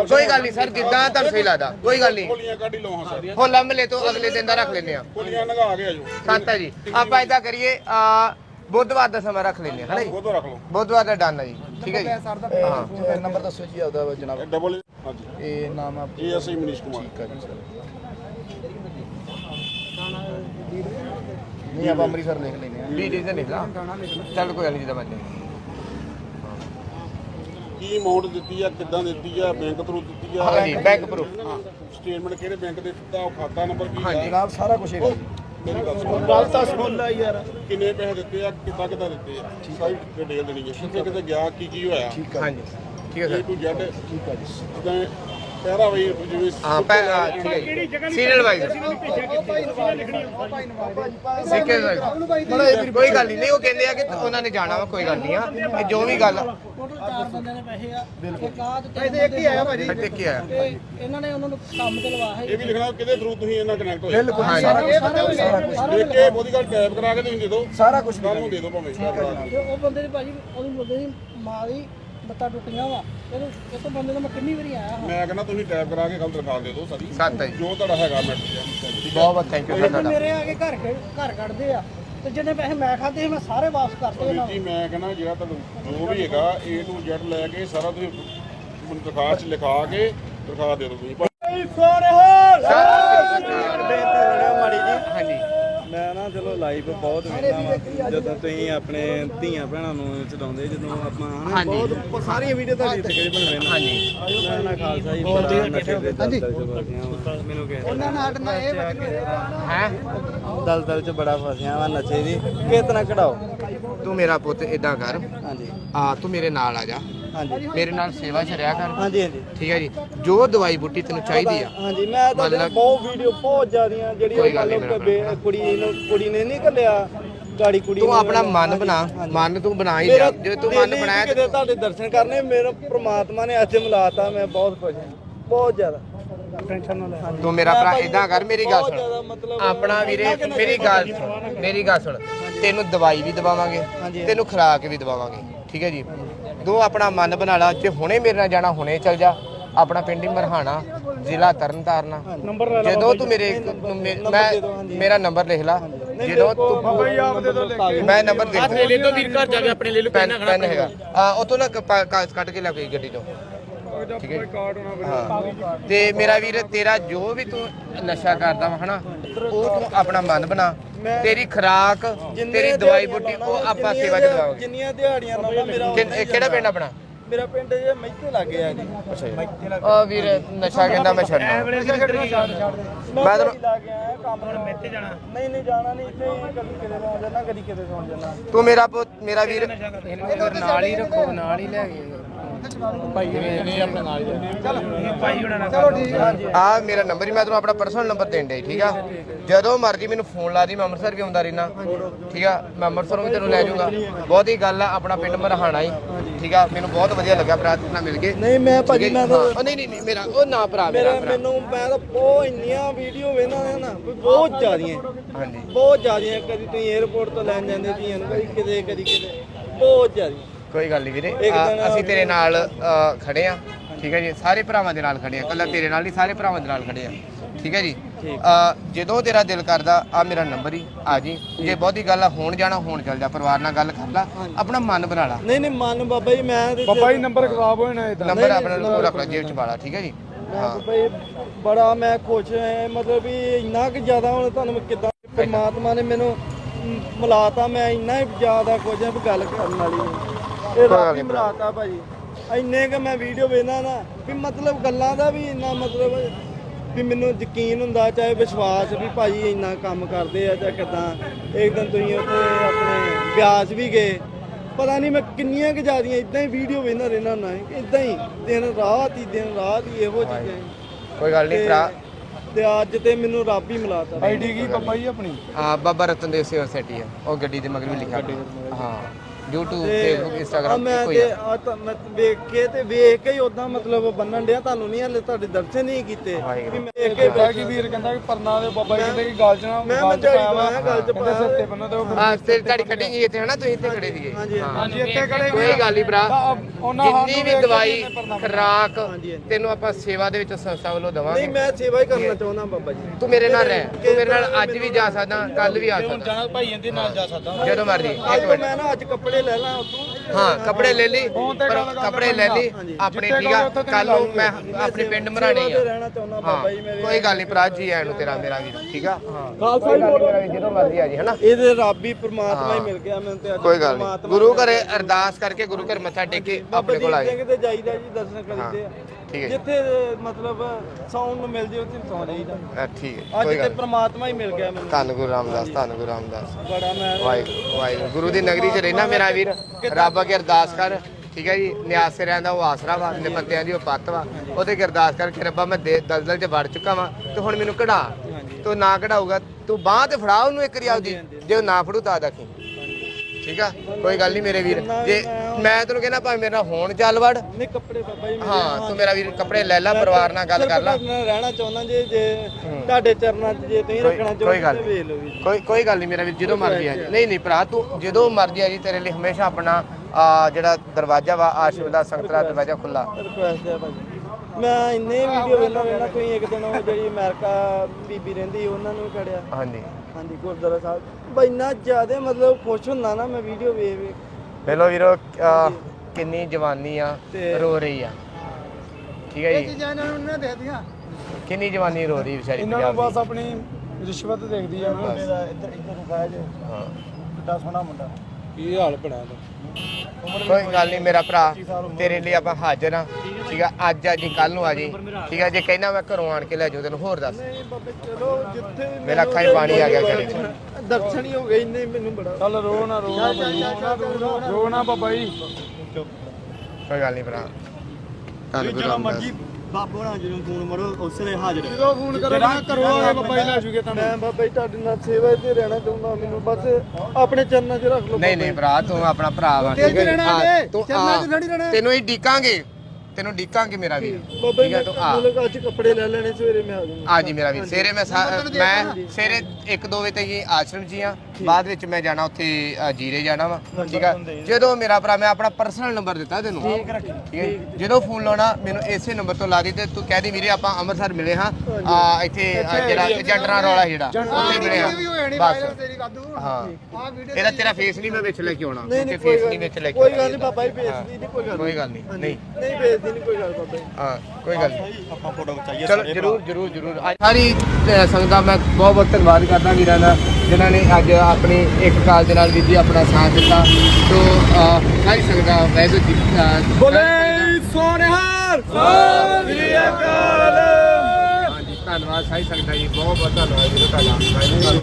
Speaker 1: ਕੋਈ ਗੱਲ ਨਹੀਂ ਸਰ ਜਿੱਦਾਂ ਤੁਹਾਨੂੰ ਸਹੀ ਲੱਗਦਾ। ਕੋਈ ਗੱਲ ਨਹੀਂ।
Speaker 8: ਕੋਲੀਆਂ ਕੱਢ ਹੀ ਲਓ ਹਾਂ ਸਰ।
Speaker 1: ਹੋਲਾ ਮਹੱਲੇ ਤੋਂ ਅਗਲੇ ਦਿਨ ਦਾ ਰੱਖ ਲੈਂਦੇ ਆ
Speaker 8: ਕੋਲੀਆਂ ਨਗਾ ਕੇ ਆ ਜਾਓ
Speaker 1: ਸੱਤ ਹੈ ਜੀ ਆਪਾਂ ਇਦਾਂ ਕਰੀਏ ਆ ਬੁੱਧਵਾਰ ਦਾ ਸਮਾਂ ਰੱਖ ਲੈਂਦੇ ਹਾਂ ਜੀ?
Speaker 8: ਉਹ ਤੋਂ ਰੱਖ ਲਓ।
Speaker 1: ਬੁੱਧਵਾਰ ਦਾ ਡਨ ਹੈ ਜੀ ਠੀਕ ਹੈ ਜੀ? ਹਾਂ।
Speaker 2: ਇਹ ਨੰਬਰ ਦੱਸੋ ਜੀ ਆਪਦਾ ਜਨਾਬ।
Speaker 8: ਡਬਲ ਹਾਂਜੀ।
Speaker 2: ਇਹ ਨਾਮ ਆ
Speaker 8: ਇਹ ਅਸੀਂ ਮਨੀਸ਼ ਕੁਮਾਰ।
Speaker 2: ਠੀਕ ਆ ਜੀ ਸਰ। ਨਹੀਂ ਆਪਾਂ ਅੰਮ੍ਰਿਤਸਰ ਲਿਖ ਲੈਨੇ ਆ
Speaker 1: ਬੀ ਡੀ ਤੇ ਨਿਕਲਾ ਚੱਲ ਕੋਈ ਗੱਲ ਨਹੀਂ ਜਿੱਦਾਂ ਬੰਦੇ
Speaker 8: ਕੀ ਅਮਾਉਂਟ ਦਿੱਤੀ ਆ ਕਿੱਦਾਂ ਦਿੱਤੀ ਆ ਬੈਂਕ ਥਰੂ ਦਿੱਤੀ ਆ?
Speaker 1: ਹਾਂਜੀ ਬੈਂਕ ਪ੍ਰੂਫ
Speaker 8: ਸਟੇਟਮੈਂਟ ਕਿਹੜੇ ਬੈਂਕ ਦੇ ਦਿੱਤਾ ਉਹ ਖਾਤਾ ਨੰਬਰ ਕੀ
Speaker 1: ਹਾਂਜੀ।
Speaker 8: ਹੈ
Speaker 2: ਜਨਾਬ ਸਾਰਾ ਕੁਝ ਹੈਗਾ
Speaker 8: ਮੇਰੀ ਗੱਲ ਸੁਣੋ।
Speaker 9: ਗੱਲ ਤਾਂ ਸੁਣ ਲੈ ਯਾਰ।
Speaker 8: ਕਿੰਨੇ ਪੈਸੇ ਦਿੱਤੇ ਆ ਕਿੱਦਾਂ ਕਿੱਦਾਂ ਦਿੱਤੇ ਆ? ਸਾਰੀ ਡਿਟੇਲ ਦੇਣੀ ਹੈ ਕਿੱਥੇ ਕਿਤੇ ਗਿਆ ਕੀ ਕੀ ਹੋਇਆ?
Speaker 2: ਠੀਕ ਆ
Speaker 1: ਹਾਂਜੀ ਠੀਕ ਹੈ
Speaker 8: ਏ
Speaker 1: ਸਰ
Speaker 8: ਟੂ ਜ਼ੈਡ
Speaker 2: ਠੀਕ ਆ ਜੀ।
Speaker 8: ਜਿੱਦਾਂ ਪਹਿਰਾ ਵਈ ਜਿਵੇਂ
Speaker 1: ਹਾਂ ਪੈ ਹਾਂ, ਠੀਕ ਹੈ ਜੀ। Serial wise. ਸਿੱਕੇ ਵਾਈਜ਼। ਕੋਈ ਗੱਲ ਨਹੀਂ ਨਹੀਂ ਉਹ ਕਹਿੰਦੇ ਆ ਕਿ ਉਹਨਾਂ ਨੇ ਜਾਣਾ ਵਾ ਕੋਈ ਗੱਲ ਨਹੀਂ ਆ। ਇਹ ਜੋ ਵੀ ਗੱਲ ਆ।
Speaker 4: ਟੋਟਲ ਚਾਰ ਬੰਦਿਆਂ ਦੇ ਪੈਸੇ ਆ ਇੱਕ ਆਹ ਤੇ
Speaker 3: ਪੈਸੇ ਇੱਕ ਹੀ ਆਇਆ ਭਾਜੀ।
Speaker 1: ਫਿਰ ਕੀ ਆਇਆ।
Speaker 4: ਤੇ ਇਹਨਾਂ ਨੇ ਉਹਨਾਂ ਨੂੰ ਕੰਮ ਤੇ ਲਵਾ ਹੈ।
Speaker 8: ਇਹ ਵੀ ਲਿਖਣਾ ਕਿਹਦੇ ਥਰੂ ਤੁਸੀਂ ਇਹਨਾਂ ਕਨੈਕਟ ਹੋਏ?
Speaker 2: ਬਿਲਕੁਲ ਜੀ, ਸਾਰਾ ਕੁਝ ਸਾਰਾ ਕੁਝ
Speaker 8: ਦੇਖ ਕੇ ਉਹਦੀ ਗੱਲ ਟੈਪ ਕਰਾ ਕੇ ਤੁਸੀਂ ਦੇ ਦਿਓ।
Speaker 2: ਸਾਰਾ ਕੁਝ
Speaker 8: ਕੱਲ ਨੂੰ ਦੇ ਦਿਓ ਭਾਵੇਂ।
Speaker 4: ਤੇ ਉਹ ਬੰਦੇ ਦੀ ਭਾਜੀ ਉਹਦੀ ਬੰਦੇ ਦੀ ਮਾਂ ਦੀ ਲੱਤਾਂ ਟੁੱਟੀਆਂ ਵਾ। ਇਹਨੂੰ ਇਹ ਤੋਂ ਬੰਦੇ ਦਾ ਮੈਂ ਕਿੰਨੀ ਵਾਰੀ ਆਇਆ ਹਾਂ।
Speaker 8: ਮੈਂ ਕਹਿੰਦਾ ਤੁਸੀਂ ਟੈਪ ਕਰਾ ਕੇ ਕੱਲ ਦਿਖਾ ਦੇ ਦਿਓ ਸਾਰੀ।
Speaker 1: ਸੱਤ ਹੈ ਜੀ।
Speaker 8: ਜੋ ਤੁਹਾਡਾ ਹੈਗਾ ਮੈਂ
Speaker 1: ਬਹੁਤ ਬਹੁਤ ਥੈਂਕ ਯੂ ਸਰ
Speaker 4: ਇਹ
Speaker 1: ਤੁਹਾਡਾ
Speaker 4: ਮੇਰੇ ਆ ਕੇ ਘਰ ਘਰ ਕੱਢਦੇ ਆ ਤੇ ਜਿੰਨੇ ਪੈਸੇ ਮੈਂ ਖਾਦੇ ਸੀ ਮੈਂ ਸਾਰੇ ਵਾਪਸ ਕਰਤੇ ਇਹਨਾਂ
Speaker 8: ਜੀ ਮੈਂ ਕਹਿੰਦਾ ਜਿਹੜਾ ਤੁਹਾਨੂੰ ਜੋ ਵੀ ਹੈਗਾ ਏ ਟੂ ਜ਼ੈਡ ਲੈ ਕੇ ਸਾਰਾ ਤੁਸੀਂ ਮੈਨੂੰ ਦਰਖਾਸਤ 'ਚ ਲਿਖਾ ਕੇ ਦਿਖਾ ਦੇ ਦਿਓ ਤੁਸੀਂ।
Speaker 9: ਜੀ
Speaker 1: ਹਾਂਜੀ
Speaker 9: ਨਾ ਚਲੋ ਲਾਈਵ ਬਹੁਤ ਵੇਖਦਾ ਜਦੋਂ ਤੁਸੀਂ ਆਪਣੇ ਧੀਆਂ ਭੈਣਾਂ ਨੂੰ ਚਲਾਉਂਦੇ ਜਦੋਂ ਆਪਾਂ ਹਨਾ
Speaker 1: ਹਾਂਜੀ।
Speaker 9: ਬਹੁਤ ਸਾਰੀਆਂ ਵੀਡੀਓ ਤੁਹਾਡੀ ਬਣ ਰਹੀਆਂ
Speaker 1: ਹਾਂਜੀ।
Speaker 9: ਮੈਂ ਨਾ ਖਾਲਸਾ ਜੀ ਬੜਾ ਨਸ਼ੇ ਦੇ ਦਲਦਲ ਚ ਫਸਿਆ ਵਾਂ। ਮੈਨੂੰ ਕਹਿੰਦੇ
Speaker 3: ਉਹਨਾਂ ਨਾਲ ਹਟਣਾ ਇਹ ਬੱਕਰੀ
Speaker 1: ਹੈ?
Speaker 9: ਦਲਦਲ ਚ ਬੜਾ ਫਸਿਆ ਵਾ ਨਸ਼ੇ ਦੀ। ਕਿਤਨਾ ਕਢਾਓ?
Speaker 1: ਤੂੰ ਮੇਰਾ ਪੁੱਤ ਇਦਾਂ ਕਰ।
Speaker 9: ਹਾਂਜੀ।
Speaker 1: ਆ ਤੂੰ ਮੇਰੇ ਨਾਲ ਆ ਜਾ।
Speaker 9: ਹਾਂਜੀ।
Speaker 1: ਮੇਰੇ ਨਾਲ ਸੇਵਾ ਚ ਰਿਹਾ ਕਰ।
Speaker 9: ਹਾਂਜੀ ਹਾਂਜੀ।
Speaker 1: ਠੀਕ ਹੈ ਜੀ। ਜੋ ਦਵਾਈ ਬੂਟੀ ਤੈਨੂੰ ਚਾਹੀਦੀ ਆ।
Speaker 9: ਹਾਂਜੀ ਮੈਂ ਨਾਲ
Speaker 1: ਮਤਲਬ-
Speaker 9: ਬਹੁਤ ਵੀਡੀਓ ਬਹੁਤ ਜ਼ਿਆਦੀਆਂ ਜਿਹੜੀਆਂ
Speaker 1: ਕੋਈ ਗੱਲ ਨਹੀਂ
Speaker 9: ਮਤਲਬ
Speaker 1: ਮੇਰਾ
Speaker 9: ਬੇ- ਕੁੜੀ ਨੂੰ ਕੁੜੀ ਨੇ ਨਹੀਂ ਕੱਲਿਆ ਗਾੜੀ ਕੁੜੀ
Speaker 1: ਤੂੰ
Speaker 9: ਨੂੰ
Speaker 1: ਆਪਣਾ ਮਨ ਬਣਾ।
Speaker 9: ਹਾਂਜੀ।
Speaker 1: ਮਨ ਤੂੰ ਬਣਾ ਹੀ
Speaker 9: ਮੇਰਾ
Speaker 1: ਜਾ ਜੇ ਤੂੰ ਮਨ
Speaker 9: ਦਿਲ
Speaker 1: ਬਣਾਇਆ
Speaker 9: ਕਿਤੇ ਤੁਹਾਡੇ ਦਰਸ਼ਨ ਕਰਨੇ ਮੇਰਾ ਪ੍ਰਮਾਤਮਾ ਨੇ ਅੱਜ ਮਿਲਾਤਾ ਮੈਂ ਬਹੁਤ ਖੁਸ਼ ਹਾਂ। ਬਹੁਤ ਜ਼ਿਆਦਾ।
Speaker 6: ਟੈਨਸ਼ਨ ਨਾ ਲੈ।
Speaker 1: ਤੂੰ ਮੇਰਾ ਭਰਾ ਇਦਾਂ ਕਰ ਮੇਰੀ ਗੱਲ
Speaker 9: ਬਹੁਤ ਜ਼ਿਆਦਾ
Speaker 1: ਸੁਣ
Speaker 9: ਮਤਲਬ
Speaker 1: ਆਪਣਾ ਵੀਰੇ
Speaker 9: ਇੰਨਾ ਕੁ
Speaker 1: ਮੇਰੀ ਗੱਲ ਸੁਣ ਮੇਰੀ ਗੱਲ ਸੁਣ। ਤੈਨੂੰ ਦਵਾਈ ਵੀ ਦਵਾਵਾਂਗੇ
Speaker 9: ਹਾਂਜੀ।
Speaker 1: ਤੈਨੂੰ ਖੁਰਾਕ ਵੀ ਦਵਾਵਾਂਗੇ। ਠੀਕ ਹੈ ਜੀ। ਦੋ ਆਪਣਾ ਮਨ ਬਣਾ ਲਾ ਜੇ ਹੁਣੇ ਮੇਰੇ ਨਾਲ ਜਾਣਾ ਹੁਣੇ ਚੱਲ ਜਾ। ਆਪਣਾ ਪਿੰਡ ਹੀ ਮਰਹਾਣਾ ਜ਼ਿਲ੍ਹਾ ਤਰਨਤਾਰਨ।
Speaker 6: ਨੰਬਰ ਲੈ ਲਾ
Speaker 1: ਜਦੋਂ ਤੂੰ ਮੇਰੇ ਮੈਂ ਮੇਰਾ ਨੰਬਰ ਲਿਖ ਲਾ। ਜਦੋਂ ਤੂੰ ਮੈਂ ਨੰਬਰ ਦੇ
Speaker 5: ਲੈ ਲੈ ਦੋ ਵੀਰ ਘਰ ਜਾ ਕੇ ਆਪਣੇ ਲੈ ਲਓ
Speaker 1: ਪੈਨ ਪੈਨ ਹੈਗਾ। ਆ ਉਤੋਂ ਨਾ ਕਾਗਜ਼ ਕੱਢ ਕੇ ਲੈ ਕੇ ਗੱਡੀ ਤੋਂ। ਠੀਕ ਹਾਂ ਤੇ ਮੇਰਾ ਵੀਰ ਤੇਰਾ ਜੋ ਵੀ ਤੂੰ ਨਸ਼ਾ ਕਰਦਾ ਵਾ ਹਨਾ ਉਹ ਤੂੰ ਆਪਣਾ ਮਨ ਬਣਾ। ਤੇਰੀ ਖੁਰਾਕ ਤੇਰੀ ਦਵਾਈ ਬੂਟੀ ਉਹ ਆਪਾਂ ਸੇਵਾ ਚ ਦਵਾਵਾਂਗੇ
Speaker 9: ਜਿੰਨੀਆਂ ਦਿਹਾੜੀਆਂ ਲਾਉਣਾ ਮੇਰਾ
Speaker 1: ਕਿਹੜਾ ਪਿੰਡ ਆਪਣਾ?
Speaker 9: ਮੇਰਾ ਪਿੰਡ ਜੇ ਮੈਥੇ ਲੱਗੇ ਆ ਜੀ।
Speaker 1: ਆ ਵੀਰ ਨਸ਼ਾ ਕਹਿੰਦਾ ਮੈਂ ਛੱਡਣਾ।
Speaker 9: ਮੈਂ
Speaker 1: ਮੈਂ
Speaker 9: ਮੈਂ
Speaker 1: ਤੈਨੂੰ-
Speaker 9: ਲਾ ਕੇ ਆਇਆ ਕੰਮ ਹੁਣ ਮੇਥੇ ਜਾਣਾ। ਨਹੀਂ ਨਹੀਂ ਜਾਣਾ ਨਹੀਂ ਇੱਥੇ ਹੀ ਕਦੀ ਕਿਤੇ ਸੌਂ ਜਾਣਾ ਕਦੀ ਕਿਤੇ ਸੌਂ ਜਾਣਾ
Speaker 1: ਤੂੰ ਮੇਰਾ ਪੁੱਤ ਮੇਰਾ ਵੀਰ।
Speaker 3: ਨਾਲ ਹੀ ਰੱਖੋ ਨਾਲ ਹੀ ਲੈ ਗਏ
Speaker 1: ਆ। ਮੇਰਾ ਨੰਬਰ ਹੀ ਮੈਂ ਤੈਨੂੰ ਆਪਣਾ ਪਰਸਨਲ ਨੰਬਰ ਦੇਣ ਦੇ ਠੀਕ ਆ? ਜਦੋਂ ਮਰਜ਼ੀ ਮੈਨੂੰ ਫੋਨ ਲਾ ਦੀ ਮੈਂ ਅੰਮ੍ਰਿਤਸਰ ਵੀ ਆਉਂਦਾ ਰਹਿਣਾ ਠੀਕ ਆ? ਮੈਂ ਅੰਮ੍ਰਿਤਸਰੋਂ ਵੀ ਤੈਨੂੰ ਲੈ ਜਾਊਂਗਾ। ਬਹੁਤ ਹੀ ਗੱਲ ਆ ਆਪਣਾ ਪਿੰਡ ਮਰਹਾਣਾ ਹੀ ਠੀਕ ਆ? ਮੈਨੂੰ ਬਹੁਤ ਵਧੀਆ ਲੱਗਾ ਭਰਾ ਨਾਲ ਮਿਲ ਕੇ।
Speaker 9: ਨਹੀਂ ਮੈਂ ਭਾਜੀ ਮੈਂ ਤਾਂ
Speaker 1: ਨਹੀਂ ਨਹੀਂ ਨਹੀਂ, ਮੇਰਾ ਉਹ ਨਾ ਭਰਾ ਮੇਰਾ।
Speaker 9: ਮੈਨੂੰ ਮੈਂ ਤਾਂ ਬਹੁਤ ਇੰਨੀਆਂ ਵੀਡੀਓ ਵੇਖਦਾ ਹਾਂ ਨਾ ਬਹੁਤ ਜ਼ਿਆਦੀਆਂ।
Speaker 1: ਹਾਂਜੀ।
Speaker 9: ਬਹੁਤ ਜ਼ਿਆਦੀਆਂ ਕਦੀ ਤੁਸੀਂ 에어ਪੋਰਟ ਤੋਂ ਲੈਣ ਜਾਂਦੇ ਨੂੰ ਕਦੀ ਕਿਤੇ ਕਦੀ ਕਿਤੇ। ਬਹੁਤ ਜ਼ਿਆਦੀਆਂ।
Speaker 1: ਕੋਈ ਗੱਲ ਨਹੀਂ ਵੀਰੇ। ਅਸੀਂ ਤੇਰੇ ਨਾਲ ਅ, ਖੜੇ ਆ। ਠੀਕ ਹੈ ਜੀ? ਸਾਰੇ ਭਰਾਵਾਂ ਦੇ ਨਾਲ ਖੜੇ ਆ। ਕੱਲਾ ਤੇਰੇ ਨਾਲ ਨਹੀਂ ਸਾਰੇ ਭਰਾਵਾਂ ਦੇ ਨਾਲ ਖੜੇ ਆ। ਠੀਕ ਹੈ ਜੀ? ਜਦੋਂ ਤੇਰਾ ਦਿਲ ਕਰਦਾ ਆ ਮੇਰਾ ਨੰਬਰ ਹੀ ਆ ਜੀ। ਜੇ ਬਹੁਤੀ ਗੱਲ ਆ ਹੋਣ ਜਾਣਾ ਹੋਣ ਚੱਲ ਜਾ ਪਰਿਵਾਰ ਨਾਲ ਗੱਲ ਕਰ ਲੈ। ਆਪਣਾ ਮਨ ਬਣਾ ਲਾ।
Speaker 9: ਨਹੀਂ ਨਹੀਂ ਮਨ ਬਾਬਾ ਜੀ ਮੈਂ ਤੇ
Speaker 2: ਬਾਬਾ ਜੀ ਨੰਬਰ ਖਰਾਬ ਹੋਏ ਨਾ ਇਦਾਂ
Speaker 1: ਨੰਬਰ ਆਪਣਾ ਉਹ ਰੱਖ ਲੈ ਜੇਬ ਚ ਪਾਲਾ ਠੀਕ ਹੈ ਜੀ?
Speaker 9: ਮੈਂ ਬਾਬਾ ਜੀ ਬੜਾ ਮੈਂ ਖੁਸ਼ ਹਾਂ ਮਤਲਬ ਵੀ ਇੰਨਾ ਕਿ ਜ਼ਿਆਦਾ ਹੁਣ ਤੁਹਾਨੂੰ ਮੈਂ ਕਿੱਦਾਂ ਪਰਮਾਤਮਾ ਨੇ ਮੈਨੂੰ ਮ, ਮਿਲਾਤਾ ਮੈਂ ਇੰਨਾ ਹੀ ਜ਼ਿਆਦਾ ਖੁਸ਼ ਹਾਂ ਵੀ ਗੱਲ ਕਰਨ ਵਾਲੀ ਨਹੀਂ। ਇਹ ਰੱਬ ਹੀ ਮਿਲਾਤਾ ਭਾਜੀ ਇੰਨੇ ਕਿ ਮੈਂ ਵੀਡੀਓ ਵੇਖਦਾ ਨਾ ਵੀ ਮਤਲਬ ਗੱਲਾਂ ਦਾ ਵੀ ਇੰਨਾ ਮਤਲਬ ਵੀ ਮੈਨੂੰ ਯਕੀਨ ਹੁੰਦਾ ਚਾਹੇ ਵਿਸ਼ਵਾਸ ਵੀ ਭਾਜੀ ਇੰਨਾ ਕੰਮ ਕਰਦੇ ਆ ਜਾਂ ਕਿਦਾਂ। ਇੱਕ ਦਿਨ ਤੁਸੀਂ ਉੱਥੇ ਆਪਣੇ ਬਿਆਸ ਵੀ ਗਏ। ਪਤਾ ਨਹੀਂ ਮੈਂ ਕਿੰਨੀਆਂ ਕਿ ਜਿਆਦੀਆਂ ਇਦਾਂ ਹੀ ਵੀਡੀਓ ਵੇਖਦਾ ਰਹਿਣਾ ਨਾ ਇਦਾਂ ਹੀ ਦਿਨ ਰਾਤ ਹੀ ਦਿਨ ਰਾਤ ਹੀ ਇਹੋ ਚੀਜ਼ਾਂ ਹੀ।
Speaker 1: ਕੋਈ ਗੱਲ ਨਹੀਂ ਭਰਾ।
Speaker 9: ਤੇ ਅੱਜ ਤੇ ਮੈਨੂੰ ਰੱਬ ਹੀ ਮਿਲਾਤਾ।
Speaker 2: ਆਈਡੀ ਕੀ ਬਾਬਾ ਜੀ ਆਪਣੀ?
Speaker 1: ਆ ਬਾਬਾ ਰਤਨ ਦੇਵ ਸੇਵਾ ਸੋਸਾਇਟੀ ਹੈ। ਉਹ ਗੱਡੀ ਦੇ ਮਗਰ ਵੀ ਲਿਖਿਆ। ਹਾਂ। YouTube Facebook Instagram
Speaker 9: ਮੈਂ ਤੇ ਆ। ਤਾਂ ਮੈਂ ਵੇਖ ਕੇ ਤੇ ਵੇਖ ਕੇ ਹੀ ਉਦਾਂ ਮਤਲਬ ਬੰਨਣ ਡਿਆ ਤੁਹਾਨੂੰ ਨਹੀਂ ਹਲੇ ਤੁਹਾਡੇ ਦਰਸ਼ਨ ਨਹੀਂ ਕੀਤੇ। ਵੀ ਮੈਂ ਵੇਖ ਕੇ
Speaker 2: ਬੈਠਾ ਕਿ ਵੀਰ ਕਹਿੰਦਾ ਕਿ ਪਰਨਾ ਦੇ ਬਾਬਾ ਜੀ ਕਹਿੰਦੇ ਕਿ ਗਾਲ ਚ ਨਾ
Speaker 9: ਮੈਂ
Speaker 2: ਗਾਲ ਚ
Speaker 9: ਮੈਂ
Speaker 2: ਪਾਇਆ ਵਾ।
Speaker 9: ਮੈਂ ਗੱਲ ਚ
Speaker 2: ਕਹਿੰਦੇ ਸਿਰ ਤੇ ਬੰਨੋ ਤੇ ਉਹ
Speaker 1: ਹਾਂ ਤੁਹਾਡੀ ਜੀ ਇੱਥੇ ਹਨਾ? ਤੁਸੀਂ ਇੱਥੇ ਖੜੇ ਸੀਗੇ।
Speaker 9: ਹਾਂਜੀ
Speaker 2: ਹਾਂਜੀ। ਇੱਥੇ ਖੜੇ
Speaker 1: ਕੋਈ ਗੱਲ ਨਹੀਂ ਭਰਾ।
Speaker 2: ਉਹਨਾਂ
Speaker 1: ਜਿੰਨੀ ਵੀ ਦਵਾਈ ਖਰਾਕ ਤੈਨੂੰ ਆਪਾਂ ਸੇਵਾ ਦੇ ਵਿੱਚ ਸੰਸਥਾ ਵੱਲੋਂ ਦਵਾਂਗੇ।
Speaker 9: ਨਹੀਂ ਮੈਂ ਸੇਵਾ ਹੀ ਕਰਨਾ ਚਾਹੁੰਦਾ ਬਾਬਾ ਜੀ।
Speaker 1: ਤੂੰ ਮੇਰੇ ਨਾਲ ਰਹਿ। ਤੂੰ ਮੇਰੇ ਨਾਲ ਅੱਜ ਵੀ ਜਾ ਸਕਦਾ ਕੱਲ ਵੀ ਆ ਸਕਦਾ।
Speaker 5: ਜਾਣਾ ਭਾਈ ਦੇ ਨਾਲ ਜਾ ਸਕਦਾ।
Speaker 1: ਜਦੋਂ ਮਰਜ਼ੀ
Speaker 9: ਅੱਜ
Speaker 1: ਇੱਕ ਮਿੰਟ।
Speaker 9: ਮੈਂ ਨਾ ਅੱਜ ਕੱਪੜੇ ਲੈ ਲਾਂ ਉੱਥੋਂ।
Speaker 1: ਹਾਂ ਕੱਪੜੇ ਲੈ ਲਈ ਪਰ ਕੱਪੜੇ ਲੈ ਲਈ ਆਪਣੇ ਠੀਕ ਆ ਕੱਲ ਨੂੰ ਮੈਂ ਆਪਣੇ ਪਿੰਡ ਮਰਾਣੇ ਆ।
Speaker 9: ਰਹਿਣਾ ਚਾਹੁੰਦਾ
Speaker 1: ਹਾਂ
Speaker 9: ਬਾਬਾ ਜੀ ਮੇਰੇ
Speaker 1: ਕੋਈ ਗੱਲ ਨਹੀਂ ਭਰਾ ਜੀ ਆਇਆਂ ਨੂੰ ਤੇਰਾ ਮੇਰਾ ਵੀ ਠੀਕ ਆ? ਖਾਲਸਾ ਹੀ ਮੇਰਾ ਵੀ ਜਦੋਂ ਮਰਜ਼ੀ ਆ ਜੀ ਹਨਾ?
Speaker 9: ਇਹਦੇ ਰੱਬ ਹੀ ਪ੍ਰਮਾਤਮਾ ਹੀ ਮਿਲ ਗਿਆ ਮੈਨੂੰ ਤੇ ਅੱਜ
Speaker 1: ਕੋਈ ਗੱਲ ਨਹੀਂ। ਗੁਰੂ ਘਰੇ ਅਰਦਾਸ ਕਰਕੇ ਗੁਰੂ ਘਰ ਮੱਥਾ ਟੇਕ ਕੇ ਆਪਣੇ ਕੋਲ ਆਏ
Speaker 9: ਕਿਤੇ ਜਾਈਦਾ ਜੀ ਦਰਸ਼ਨ ਕਰੀਦੇ ਆ।
Speaker 1: ਠੀਕ ਹੈ ਜੀ।
Speaker 9: ਜਿੱਥੇ ਮਤਲਬ ਸੌਣ ਨੂੰ ਮਿਲ ਜੇ ਉੱਥੇ ਸੌ ਜਾਈਦਾ
Speaker 1: ਅ, ਠੀਕ ਹੈ
Speaker 9: ਅੱਜ
Speaker 1: ਕੋਈ
Speaker 9: ਤੇ
Speaker 1: ਗੱਲ।
Speaker 9: ਪ੍ਰਮਾਤਮਾ ਹੀ ਮਿਲ ਗਿਆ ਮੈਨੂੰ।
Speaker 1: ਧੰਨ ਗੁਰੂ ਰਾਮਦਾਸ ਧੰਨ ਗੁਰੂ ਰਾਮਦਾਸ।
Speaker 9: ਬੜਾ ਮੈਂ
Speaker 1: ਵਾਹਿਗੁਰੂ ਵਾਹਿਗੁਰੂ। ਗੁਰੂ ਦੀ ਨਗਰੀ 'ਚ ਰਹਿਣਾ ਮੇਰਾ ਵੀਰ। ਰੱਬ ਅੱਗੇ ਅਰਦਾਸ ਕਰ ਠੀਕ ਹੈ ਜੀ। ਨਿਆਸ ਸਿਰਿਆਂ ਦਾ ਉਹ ਆਸਰਾ ਵਾ ਨਿਪੱਤਿਆਂ ਦੀ ਉਹ ਪੱਤ ਵਾ। ਉਹਦੇ ਅੱਗੇ ਅਰਦਾਸ ਕਰ ਕਿ ਰੱਬਾ ਮੈਂ ਦੇ- ਦਲਦਲ 'ਚ ਵੜ ਚੁੱਕਾ ਵਾਂ ਤੇ ਹੁਣ ਮੈਨੂੰ ਕਢਾ। ਤੂੰ ਨਾ ਕਢਾਊਗਾ ਤੂੰ ਬਾਹ ਤੇ ਫੜਾ ਉਹਨੂੰ ਇੱਕ ਰਿਆ ਉਹਦੀ ਜੇ ਉਹ ਨਾ ਫੜੂ ਤਾਂ ਦੇਖੀ ਠੀਕ ਆ? ਕੋਈ ਗੱਲ ਨਹੀਂ ਮੇਰੇ ਵੀਰ। ਜੇ ਮੈਂ ਤੈਨੂੰ ਕਹਿੰਦਾ ਭਾਵੇਂ ਮੇਰੇ ਨਾਲ ਹੋਣ ਚੱਲ ਵੜ।
Speaker 9: ਨਹੀਂ ਕੱਪੜੇ ਬਾਬਾ ਜੀ ਮੇਰੇ
Speaker 1: ਹਾਂ ਤੂੰ ਮੇਰਾ ਵੀਰ ਕੱਪੜੇ ਲੈ ਲੈ ਪਰਿਵਾਰ ਨਾਲ ਗੱਲ ਕਰ ਲੈ।
Speaker 9: ਰਹਿਣਾ ਚਾਹੁੰਦਾ ਜੇ ਜੇ ਤੁਹਾਡੇ ਚਰਨਾਂ 'ਚ ਜੇ ਤੁਸੀਂ ਰੱਖਣਾ
Speaker 1: ਕੋਈ ਗੱਲ
Speaker 9: ਚਾਹੁੰਦੇ ਵੇਖ ਲਓ ਵੀ
Speaker 1: ਕੋਈ ਕੋਈ ਗੱਲ ਨਹੀਂ ਮੇਰਾ ਵੀਰ ਜਦੋਂ ਮਰਜ਼ੀ ਆ ਜੀ। ਨਹੀਂ ਨਹੀਂ ਭਰਾ ਤੂੰ ਜਦੋਂ ਮਰਜ਼ੀ ਆ ਜੀ ਤੇਰੇ ਲਈ ਹਮੇਸ਼ਾ ਆਪਣਾ ਆ, ਜਿਹੜਾ ਦਰਵਾਜ਼ਾ ਵਾ ਆਸ਼ੀਰਵਾਦ ਦਾ ਸੰਗਤ ਦਾ ਦਰਵਾਜ਼ਾ ਖੁੱਲਾ
Speaker 9: ਰਿਕੁਐਸਟ ਹੈ ਭਾਜੀ। ਮੈਂ ਇੰਨੇ ਵੀਡੀਓ ਵੇਖਦਾ ਵੇਖਦਾ ਤੁਸੀਂ ਇੱਕ ਦਿਨ ਉਹ ਜਿਹੜੀ ਅਮਰੀਕਾ ਬੀਬੀ ਰਹਿੰਦੀ ਉਹਨਾਂ ਨੂੰ ਵੀ ਖੜਿਆ।
Speaker 1: ਹਾਂਜੀ।
Speaker 9: ਹਾਂਜੀ ਗੁਰਦੁਆਰਾ ਸਾਹਿਬ। ਬਈ ਇੰਨਾ ਜ਼ਿਆਦਾ ਮਤਲਬ ਖੁਸ਼ ਹੁੰਦਾ ਨਾ ਮੈਂ ਵੀਡੀਓ ਵੇਖ ਵੇਖ।
Speaker 1: ਪਹਿਲੋ ਵੀਰੋ ਕਿੰਨੀ ਜਵਾਨੀ ਆ
Speaker 9: ਤੇ-
Speaker 1: ਰੋ ਰਹੀ ਆ। ਠੀਕ ਹੈ ਜੀ।
Speaker 3: ਚੀਜ਼ਾਂ ਇਹਨਾਂ ਨੂੰ ਨਾ ਦੇ ਦੀਆਂ
Speaker 1: ਕਿੰਨੀ ਜਵਾਨੀ ਰੋ ਰਹੀ ਵਿਚਾਰੀ
Speaker 2: ਇਹਨਾਂ ਨੂੰ
Speaker 1: ਪੰਜਾਬ
Speaker 2: ਬਸ ਆਪਣੀ ਰਿਸ਼ਵਤ ਦੇਖਦੀ ਆ ਨਾ।
Speaker 9: ਮੇਰਾ ਇੱਧਰ ਇੱਧਰ ਜੇ।
Speaker 1: ਦੀ ਹਾਂ।
Speaker 9: ਕਿੱਡਾ ਸੋਹਣਾ ਮੁੰਡਾ।
Speaker 2: ਕੀ ਹਾਲ ਬਣਾ
Speaker 1: ਕੋਈ ਗੱਲ ਨਹੀਂ ਮੇਰਾ ਭਰਾ ਤੇਰੇ ਲਈ ਆਪਾਂ ਹਾਜ਼ਰ ਆ ਠੀਕ ਆ ਅੱਜ ਆ ਜੀ ਕੱਲ ਨੂੰ ਆ ਜੀ। ਠੀਕ ਆ ਜੇ ਕਹਿਣਾ ਮੈਂ ਘਰੋਂ ਆਣ ਕੇ ਲੈ ਜਾਊਂ ਤੈਨੂੰ ਹੋਰ ਦੱਸ।
Speaker 9: ਚਲੋ ਜਿੱਥੇ
Speaker 1: ਮੇਰਾ ਅੱਖਾਂ 'ਚ ਪਾਣੀ ਆ ਗਿਆ ਘਰੇ।
Speaker 9: ਦਰਸ਼ਨ ਹੀ ਹੋ ਗਏ ਇੰਨੇ ਮੈਨੂੰ ਬੜਾ।
Speaker 2: ਚੱਲ ਰੋ ਨਾ ਰੋ ਨਾ ਬਾਈ, ਰੋ ਨਾ। ਬਾਬਾ ਜੀ।
Speaker 1: ਕੋਈ ਗੱਲ ਨਹੀਂ ਭਰਾ। ਧੰਨ ਗੁਰੂ ਰਾਮਦਾਸ
Speaker 9: ਬਾਬੂ ਨਾਲ ਜਦੋਂ ਫੋਨ ਮਰੋ ਉਸੇ ਵੇਲੇ ਹਾਜ਼ਰ
Speaker 2: ਜਦੋਂ ਫੋਨ ਕਰੋਗੇ ਘਰੋਂ ਆਏ ਬਾਬਾ ਜੀ ਲੈ ਜੂਗੇ
Speaker 9: ਮੈਂ ਬਾਬਾ ਜੀ ਤੁਹਾਡੇ ਨਾਲ ਸੇਵਾ ਤੇ ਰਹਿਣਾ ਚਾਹੁੰਦਾ ਮੈਨੂੰ ਬਸ ਆਪਣੇ ਚਰਨਾਂ 'ਚ ਰੱਖ ਲਓ
Speaker 1: ਨਹੀਂ ਨਹੀਂ ਭਰਾ ਤੂੰ ਆਪਣਾ ਭਰਾ ਵਾ ਠੀਕ ਹੈ ਜੀ? ਹਾਂ, ਤੂੰ ਆ ਤੈਨੂੰ ਹੀ ਡੀਕਾਂਗੇ ਤੈਨੂੰ ਡੀਕਾਂਗੇ ਮੇਰਾ ਵੀਰ ਠੀਕ।
Speaker 9: ਜੀ
Speaker 1: ਹੈ ਤੂੰ ਆ।
Speaker 9: ਅੱਜ ਕੱਪੜੇ ਲੈ ਲੈਣੇ ਸਵੇਰੇ ਮੈਂ ਆ ਜਾਊਂਗਾ।
Speaker 1: ਆ ਜੀ ਮੇਰਾ ਵੀਰ ਸਵੇਰੇ ਮੈਂ ਮੈਂ ਸਵੇਰੇ 1-2 ਵਜੇ ਤੱਕ ਹੀ ਆਸ਼ਰਮ ਹੀ ਆ। ਬਾਅਦ ਵਿੱਚ ਮੈਂ ਜਾਣਾ ਉੱਥੇ ਅ, ਜੀਰੇ ਜਾਣਾ ਵਾ ਠੀਕ ਆ? ਜਦੋਂ ਮੇਰਾ ਭਰਾ ਮੈਂ ਆਪਣਾ ਪਰਸਨਲ ਨੰਬਰ ਦਿੱਤਾ ਤੈਨੂੰ। ਠੀਕ ਹੈ? ਜਦੋਂ ਫੋਨ ਲਾਉਣਾ ਮੈਨੂੰ ਇਸੇ ਨੰਬਰ ਤੋਂ ਲਾ ਦੀ ਤੇ ਤੂੰ ਕਹਿ ਦੀ ਵੀਰੇ ਆਪਾਂ ਅੰਮ੍ਰਿਤਸਰ ਮਿਲੇ ਹਾਂ। ਆ ਇੱਥੇ ਜਿਹੜਾ ਏਜੰਟਰਾਂ ਰੌਲਾ ਜਿਹੜਾ ਉੱਥੇ ਮਿਲੇ ਹਾਂ। ਬਸ।
Speaker 3: ਤੇਰੀ ਕਾਦੂ
Speaker 1: ਹਾਂ। ਇਹਦਾ ਤੇਰਾ ਫੇਸ ਨਹੀਂ ਮੈਂ ਵਿੱਚ ਲੈ ਕੇ ਆਉਣਾ
Speaker 9: ਨਹੀਂ ਕੋਈ
Speaker 1: ਫੇਸ
Speaker 9: ਗੱਲ
Speaker 1: ਨਹੀਂ ਵਿੱਚ ਲੈ ਕੇ
Speaker 9: ਕੋਈ ਗੱਲ ਨਹੀਂ ਬਾਬਾ ਜੀ ਭੇਜਦੀ ਨਹੀਂ ਕੋਈ ਗੱਲ
Speaker 1: ਕੋਈ ਗੱਲ ਨਹੀਂ ਨਹੀਂ।
Speaker 9: ਨਹੀਂ ਭੇਜਦੀ ਨਹੀਂ ਕੋਈ ਗੱਲ ਬਾਬਾ ਜੀ।
Speaker 1: ਹਾਂ ਕੋਈ ਗੱਲ ਨਹੀਂ।
Speaker 9: ਆਪਾਂ ਫੋਟੋ ਖਿਚਾਈਏ
Speaker 1: ਚਲੋ ਜਰੂਰ ਜਰੂਰ ਜਰੂਰ। ਅੱਜ ਸਾਰੀ ਅ, ਸੰਗਤਾਂ ਮੈਂ ਬਹੁਤ ਬਹੁਤ ਧੰਨਵਾਦ ਕਰਦਾ ਵੀਰਾਂ ਦਾ ਜਿਨ੍ਹਾਂ ਨੇ ਅੱਜ ਆਪਣੀ ਇੱਕ ਕਾਲ ਦੇ ਨਾਲ ਵੀ ਜੀ ਆਪਣਾ ਸਾਥ ਦਿੱਤਾ। ਸੋ ਸਾਰੀ ਸੰਗਤਾਂ ਵੈਗੁਰੂ ਜੀ
Speaker 2: ਬੋਲੇ ਸੋਨਿਹਾਰ ਸਤਿ ਅਕਾਲ!
Speaker 1: ਹਾਂਜੀ ਧੰਨਵਾਦ ਸਾਰੀ ਸੰਗਤਾਂ ਜੀ ਬਹੁਤ ਬਹੁਤ ਧੰਨਵਾਦ ਜੀ ਤੁਹਾਡਾ।